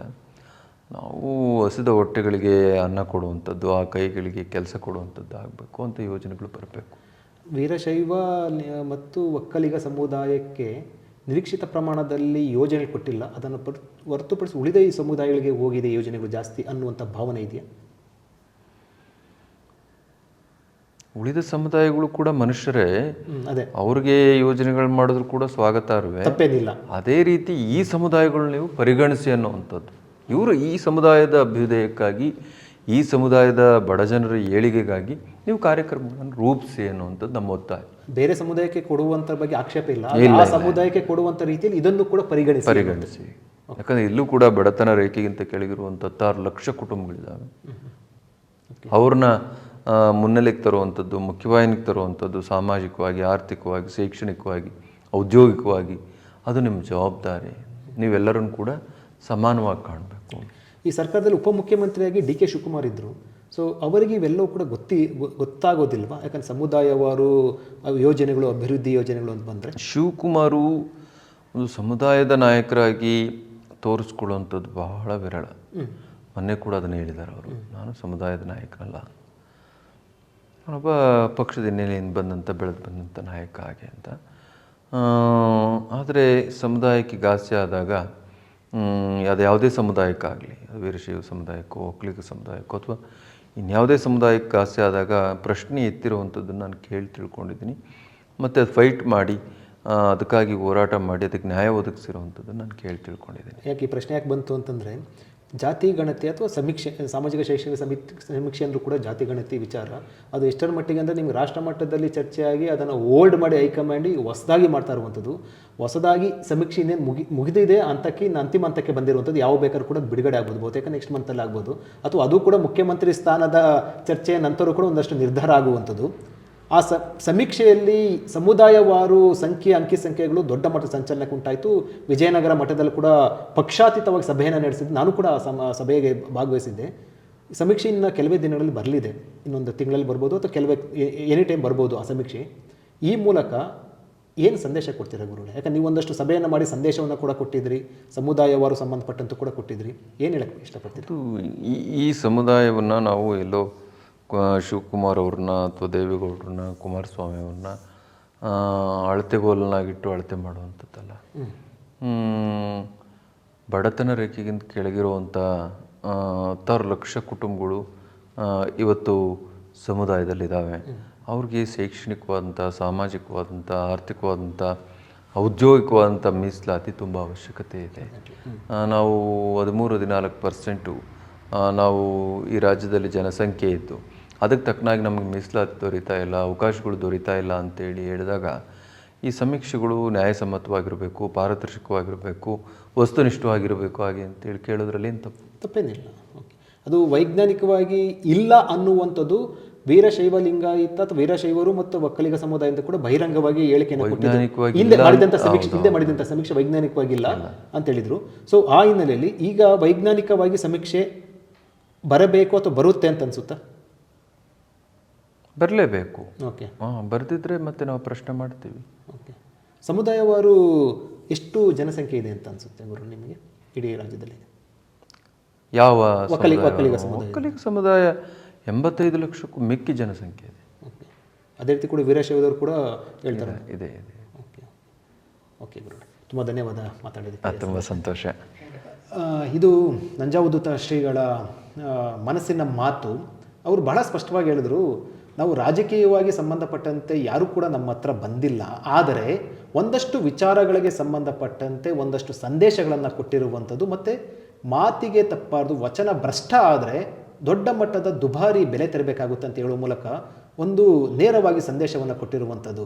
ನಾವು ಹಸಿದ ಹೊಟ್ಟೆಗಳಿಗೆ ಅನ್ನ ಕೊಡುವಂಥದ್ದು ಆ ಕೈಗಳಿಗೆ ಕೆಲಸ ಕೊಡುವಂಥದ್ದು ಆಗಬೇಕು ಅಂತ ಯೋಜನೆಗಳು ಬರಬೇಕು. ವೀರಶೈವ ಮತ್ತು ಒಕ್ಕಲಿಗ ಸಮುದಾಯಕ್ಕೆ ನಿರೀಕ್ಷಿತ ಪ್ರಮಾಣದಲ್ಲಿ ಯೋಜನೆ ಕೊಟ್ಟಿಲ್ಲ. ಅದನ್ನು ಪರ್- ಹೊರತುಪಡಿಸಿ ಉಳಿದ ಈ ಸಮುದಾಯಗಳಿಗೆ ಹೋಗಿದೆ ಯೋಜನೆಗಳು ಜಾಸ್ತಿ ಅನ್ನುವಂಥ ಭಾವನೆ ಇದೆಯಾ? ಉಳಿದ ಸಮುದಾಯಗಳು ಕೂಡ ಮನುಷ್ಯರೇ ಅದೇ. ಅವ್ರಿಗೆ ಯೋಜನೆಗಳು ಮಾಡಿದ್ರು ಕೂಡ ಸ್ವಾಗತ ಅರ್ವೆ ತಪ್ಪೇನಿಲ್ಲ. ಅದೇ ರೀತಿ ಈ ಸಮುದಾಯಗಳು ನೀವು ಪರಿಗಣಿಸಿ ಅನ್ನುವಂಥದ್ದು. ಇವರು ಈ ಸಮುದಾಯದ ಅಭ್ಯುದಯಕ್ಕಾಗಿ ಈ ಸಮುದಾಯದ ಬಡ ಜನರ ಏಳಿಗೆಗಾಗಿ ನೀವು ಕಾರ್ಯಕ್ರಮಗಳನ್ನು ರೂಪಿಸಿ ಅನ್ನುವಂಥದ್ದು ನಮ್ಮ ಒತ್ತಾಯ. ಬೇರೆ ಸಮುದಾಯಕ್ಕೆ ಕೊಡುವಂಥ ಬಗ್ಗೆ ಆಕ್ಷೇಪ ಇಲ್ಲ. ಸಮುದಾಯಕ್ಕೆ ಕೊಡುವಂಥ ರೀತಿಯಲ್ಲಿ ಇದನ್ನು ಕೂಡ ಪರಿಗಣಿಸಿ. ಪರಿಗಣಿಸಿ. ಯಾಕಂದರೆ ಇಲ್ಲೂ ಕೂಡ ಬಡತನ ರೇಖೆಗಿಂತ ಕೆಳಗಿರುವಂಥ ಹತ್ತಾರು ಲಕ್ಷ ಕುಟುಂಬಗಳಿದ್ದಾವೆ. ಅವ್ರನ್ನ ಮುನ್ನೆಲೆಗೆ ತರುವಂಥದ್ದು ಮುಖ್ಯವಾಹಿನಿಗೆ ತರುವಂಥದ್ದು ಸಾಮಾಜಿಕವಾಗಿ ಆರ್ಥಿಕವಾಗಿ ಶೈಕ್ಷಣಿಕವಾಗಿ ಔದ್ಯೋಗಿಕವಾಗಿ ಅದು ನಿಮ್ಮ ಜವಾಬ್ದಾರಿ. ನೀವೆಲ್ಲರನ್ನು ಕೂಡ ಸಮಾನವಾಗಿ ಕಾಣಬೇಕು. ಈ ಸರ್ಕಾರದಲ್ಲಿ ಉಪಮುಖ್ಯಮಂತ್ರಿಯಾಗಿ ಡಿ ಕೆ ಶಿವಕುಮಾರ್ ಇದ್ದರು ಸೊ ಅವರಿಗೆ ಇವೆಲ್ಲವೂ ಕೂಡ ಗೊತ್ತಿ ಗೊತ್ತಾಗೋದಿಲ್ವಾ? ಯಾಕಂದ್ರೆ ಸಮುದಾಯವಾರು ಯೋಜನೆಗಳು ಅಭಿವೃದ್ಧಿ ಯೋಜನೆಗಳು ಅಂತ ಬಂದರೆ. ಶಿವಕುಮಾರು ಒಂದು ಸಮುದಾಯದ ನಾಯಕರಾಗಿ ತೋರಿಸ್ಕೊಳ್ಳುವಂಥದ್ದು ಬಹಳ ವಿರಳ. ಮೊನ್ನೆ ಕೂಡ ಅದನ್ನು ಹೇಳಿದ್ದಾರೆ ಅವರು. ನಾನು ಸಮುದಾಯದ ನಾಯಕನಲ್ಲ. ನಾನೊಬ್ಬ ಪಕ್ಷದ ಹಿನ್ನೆಲೆಯಿಂದ ಬಂದಂಥ ಬೆಳೆದು ಬಂದಂಥ ನಾಯಕ ಹಾಗೆ ಅಂತ. ಆದರೆ ಸಮುದಾಯಕ್ಕೆ ಘಾಸ್ಯ ಆದಾಗ ಅದು ಯಾವುದೇ ಸಮುದಾಯಕ್ಕಾಗಲಿ ವೀರಶೈವ ಸಮುದಾಯಕ್ಕೋ, ಒಕ್ಕಲಿಗ ಸಮುದಾಯಕ್ಕೋ ಅಥವಾ ಇನ್ಯಾವುದೇ ಸಮುದಾಯಕ್ಕೆ ಆಸೆ ಆದಾಗ ಪ್ರಶ್ನೆ ಎತ್ತಿರುವಂಥದ್ದನ್ನು ನಾನು ಕೇಳಿ ತಿಳ್ಕೊಂಡಿದ್ದೀನಿ. ಮತ್ತು ಅದು ಫೈಟ್ ಮಾಡಿ ಅದಕ್ಕಾಗಿ ಹೋರಾಟ ಮಾಡಿ, ಅದಕ್ಕೆ ನ್ಯಾಯ ಒದಗಿಸಿರುವಂಥದ್ದನ್ನು ನಾನು ಕೇಳಿ ತಿಳ್ಕೊಂಡಿದ್ದೀನಿ. ಯಾಕೆ ಈ ಪ್ರಶ್ನೆ ಯಾಕೆ ಬಂತು ಅಂತಂದರೆ ಜಾತಿ ಗಣತಿ ಅಥವಾ ಸಮೀಕ್ಷೆ, ಸಾಮಾಜಿಕ ಶೈಕ್ಷಣಿಕ ಸಮೀಕ್ಷೆ ಸಮೀಕ್ಷೆ ಅಂದರೂ ಕೂಡ ಜಾತಿ ಗಣತಿ ವಿಚಾರ. ಅದು ಎಷ್ಟರ ಮಟ್ಟಿಗೆ ಅಂದರೆ ನಿಮಗೆ ರಾಷ್ಟ್ರ ಮಟ್ಟದಲ್ಲಿ ಚರ್ಚೆಯಾಗಿ ಅದನ್ನು ಓಲ್ಡ್ ಮಾಡಿ ಹೈಕಮಾಂಡಿ ಹೊಸದಾಗಿ ಮಾಡ್ತಾ ಇರುವಂಥದ್ದು. ಹೊಸದಾಗಿ ಸಮೀಕ್ಷೆ ಇನ್ನೇನು ಮುಗಿ, ಮುಗಿದಿದೆ ಹಂತಕ್ಕೆ ಇನ್ನು ಅಂತಿಮ ಹಂತಕ್ಕೆ ಬಂದಿರುವಂಥದ್ದು ಯಾವ ಬೇಕಾದ್ರೂ ಕೂಡ ಬಿಡುಗಡೆ ಆಗ್ಬೋದು. ಬಹುತೇಕ ನೆಕ್ಸ್ಟ್ ಮಂತಲ್ಲಿ ಆಗ್ಬೋದು ಅಥವಾ ಅದು ಕೂಡ ಮುಖ್ಯಮಂತ್ರಿ ಸ್ಥಾನದ ಚರ್ಚೆಯ ನಂತರ ಕೂಡ ಒಂದಷ್ಟು ನಿರ್ಧಾರ ಆಗುವಂಥದ್ದು. ಆ ಸಮೀಕ್ಷೆಯಲ್ಲಿ ಸಮುದಾಯವಾರು ಸಂಖ್ಯೆ ಅಂಕಿ ಸಂಖ್ಯೆಗಳು ದೊಡ್ಡ ಮಟ್ಟದ ಸಂಚಲನಕ್ಕೆ ಉಂಟಾಯಿತು. ವಿಜಯನಗರ ಮಠದಲ್ಲಿ ಕೂಡ ಪಕ್ಷಾತೀತವಾಗಿ ಸಭೆಯನ್ನು ನಡೆಸಿದ್ದು ನಾನು ಕೂಡ ಸಭೆಗೆ ಭಾಗವಹಿಸಿದ್ದೆ. ಸಮೀಕ್ಷೆ ಇನ್ನು ಕೆಲವೇ ದಿನಗಳಲ್ಲಿ ಬರಲಿದೆ. ಇನ್ನೊಂದು ತಿಂಗಳಲ್ಲಿ ಬರ್ಬೋದು ಅಥವಾ ಕೆಲವೇ ಎನಿ ಟೈಮ್ ಬರ್ಬೋದು ಆ ಸಮೀಕ್ಷೆ. ಈ ಮೂಲಕ ಏನು ಸಂದೇಶ ಕೊಡ್ತೀರಾ ಗುರುಗಳೇ? ಯಾಕಂದ್ರೆ ನೀವು ಒಂದಷ್ಟು ಸಭೆಯನ್ನು ಮಾಡಿ ಸಂದೇಶವನ್ನು ಕೂಡ ಕೊಟ್ಟಿದ್ರಿ, ಸಮುದಾಯವಾರು ಸಂಬಂಧಪಟ್ಟಂತೂ ಕೂಡ ಕೊಟ್ಟಿದ್ರಿ. ಏನು ಹೇಳಕ್ಕೆ ಇಷ್ಟಪಡ್ತೀರಿ? ಈ ಸಮುದಾಯವನ್ನು ನಾವು ಎಲ್ಲೋ ಶಿವಕುಮಾರ್ ಅವ್ರನ್ನ ಅಥವಾ ದೇವೇಗೌಡರನ್ನ ಕುಮಾರಸ್ವಾಮಿ ಅವ್ರನ್ನ ಅಳತೆಗೋಲನ್ನಾಗಿಟ್ಟು ಅಳತೆ ಮಾಡುವಂಥದ್ದಲ್ಲ. ಬಡತನ ರೇಖೆಗಿಂತ ಕೆಳಗಿರುವಂಥ ಹತ್ತಾರು ಲಕ್ಷ ಕುಟುಂಬಗಳು ಇವತ್ತು ಸಮುದಾಯದಲ್ಲಿದ್ದಾವೆ. ಅವ್ರಿಗೆ ಶೈಕ್ಷಣಿಕವಾದಂಥ, ಸಾಮಾಜಿಕವಾದಂಥ, ಆರ್ಥಿಕವಾದಂಥ, ಔದ್ಯೋಗಿಕವಾದಂಥ ಮೀಸಲಾತಿ ತುಂಬ ಅವಶ್ಯಕತೆ ಇದೆ. ನಾವು ಹದಿಮೂರು, ಹದಿನಾಲ್ಕು ಪರ್ಸೆಂಟು ನಾವು ಈ ರಾಜ್ಯದಲ್ಲಿ ಜನಸಂಖ್ಯೆ ಇದ್ದು ಅದಕ್ಕೆ ತಕ್ಕನಾಗಿ ನಮಗೆ ಮೀಸಲಾತಿ ದೊರೀತಾ ಇಲ್ಲ ಅವಕಾಶಗಳು ದೊರೀತಾ ಇಲ್ಲ ಅಂತೇಳಿ ಹೇಳಿದಾಗ ಈ ಸಮೀಕ್ಷೆಗಳು ನ್ಯಾಯಸಮ್ಮತವಾಗಿರಬೇಕು ಪಾರದರ್ಶಕವಾಗಿರಬೇಕು ವಸ್ತುನಿಷ್ಠವಾಗಿರಬೇಕು ಹಾಗೆ ಅಂತೇಳಿ ಕೇಳೋದ್ರಲ್ಲಿ ಏನು ತಪ್ಪು? ತಪ್ಪೇನಿಲ್ಲ. ಓಕೆ ಅದು ವೈಜ್ಞಾನಿಕವಾಗಿ ಇಲ್ಲ ಅನ್ನುವಂಥದ್ದು ವೀರಶೈವ ಲಿಂಗಾಯಿತ ಅಥವಾ ವೀರಶೈವರು ಮತ್ತು ಒಕ್ಕಲಿಗ ಅಂತ ಕೂಡ ಬಹಿರಂಗವಾಗಿ ಹೇಳಿಕೆಯನ್ನು ಹಿಂದೆ ಮಾಡಿದಂಥ ಸಮೀಕ್ಷೆ ಹಿಂದೆ ಮಾಡಿದಂಥ ಸಮೀಕ್ಷೆ ವೈಜ್ಞಾನಿಕವಾಗಿಲ್ಲ ಅಂತ ಹೇಳಿದ್ರು. ಸೊ ಆ ಹಿನ್ನೆಲೆಯಲ್ಲಿ ಈಗ ವೈಜ್ಞಾನಿಕವಾಗಿ ಸಮೀಕ್ಷೆ ಬರಬೇಕು ಅಥವಾ ಬರುತ್ತೆ ಅಂತ ಅನ್ಸುತ್ತಾ? ಬರಲೇಬೇಕು. ಓಕೆ ಹಾಂ ಬರೆದಿದ್ರೆ ಮತ್ತೆ ನಾವು ಪ್ರಶ್ನೆ ಮಾಡ್ತೀವಿ. ಓಕೆ ಸಮುದಾಯವಾರು ಎಷ್ಟು ಜನಸಂಖ್ಯೆ ಇದೆ ಅಂತ ಅನ್ಸುತ್ತೆ ಗುರು ನಿಮಗೆ? ಇಡೀ ರಾಜ್ಯದಲ್ಲಿ. ಯಾವ ಒಕ್ಕಲಿಗ- ಸಮುದಾಯ? ಒಕ್ಕಲಿಗ ಸಮುದಾಯ. ಒಕ್ಕಲಿಗ ಸಮುದಾಯ ಎಂಬತ್ತೈದು ಲಕ್ಷಕ್ಕೂ ಮಿಕ್ಕಿ ಜನಸಂಖ್ಯೆ ಇದೆ. ಓಕೆ ಅದೇ ರೀತಿ ಕೂಡ ವೀರಶೈವದವರು ಕೂಡ ಹೇಳ್ತಾರೆ. ಇದೆ ಇದೆ ಓಕೆ ಓಕೆ ಗುರು. ತುಂಬ ಧನ್ಯವಾದ ಮಾತಾಡಿದ್ದಕ್ಕೆ. ತುಂಬ ಸಂತೋಷ. ಇದು ನಂಜಾವಧೂತ ಶ್ರೀಗಳ ಮನಸ್ಸಿನ ಮಾತು. ಅವರು ಬಹಳ ಸ್ಪಷ್ಟವಾಗಿ ಹೇಳಿದರು ನಾವು ರಾಜಕೀಯವಾಗಿ ಸಂಬಂಧಪಟ್ಟಂತೆ ಯಾರೂ ಕೂಡ ನಮ್ಮ ಹತ್ರ ಬಂದಿಲ್ಲ. ಆದರೆ ಒಂದಷ್ಟು ವಿಚಾರಗಳಿಗೆ ಸಂಬಂಧಪಟ್ಟಂತೆ, ಒಂದಷ್ಟು ಸಂದೇಶಗಳನ್ನು ಕೊಟ್ಟಿರುವಂಥದ್ದು ಮತ್ತು ಮಾತಿಗೆ ತಪ್ಪಾರ್ದು, ವಚನ ಭ್ರಷ್ಟ ಆದರೆ ದೊಡ್ಡ ಮಟ್ಟದ ದುಬಾರಿ ಬೆಲೆ ತೆರಬೇಕಾಗುತ್ತೆ ಅಂತ ಹೇಳುವ ಮೂಲಕ ಒಂದು ನೇರವಾಗಿ ಸಂದೇಶವನ್ನು ಕೊಟ್ಟಿರುವಂಥದ್ದು.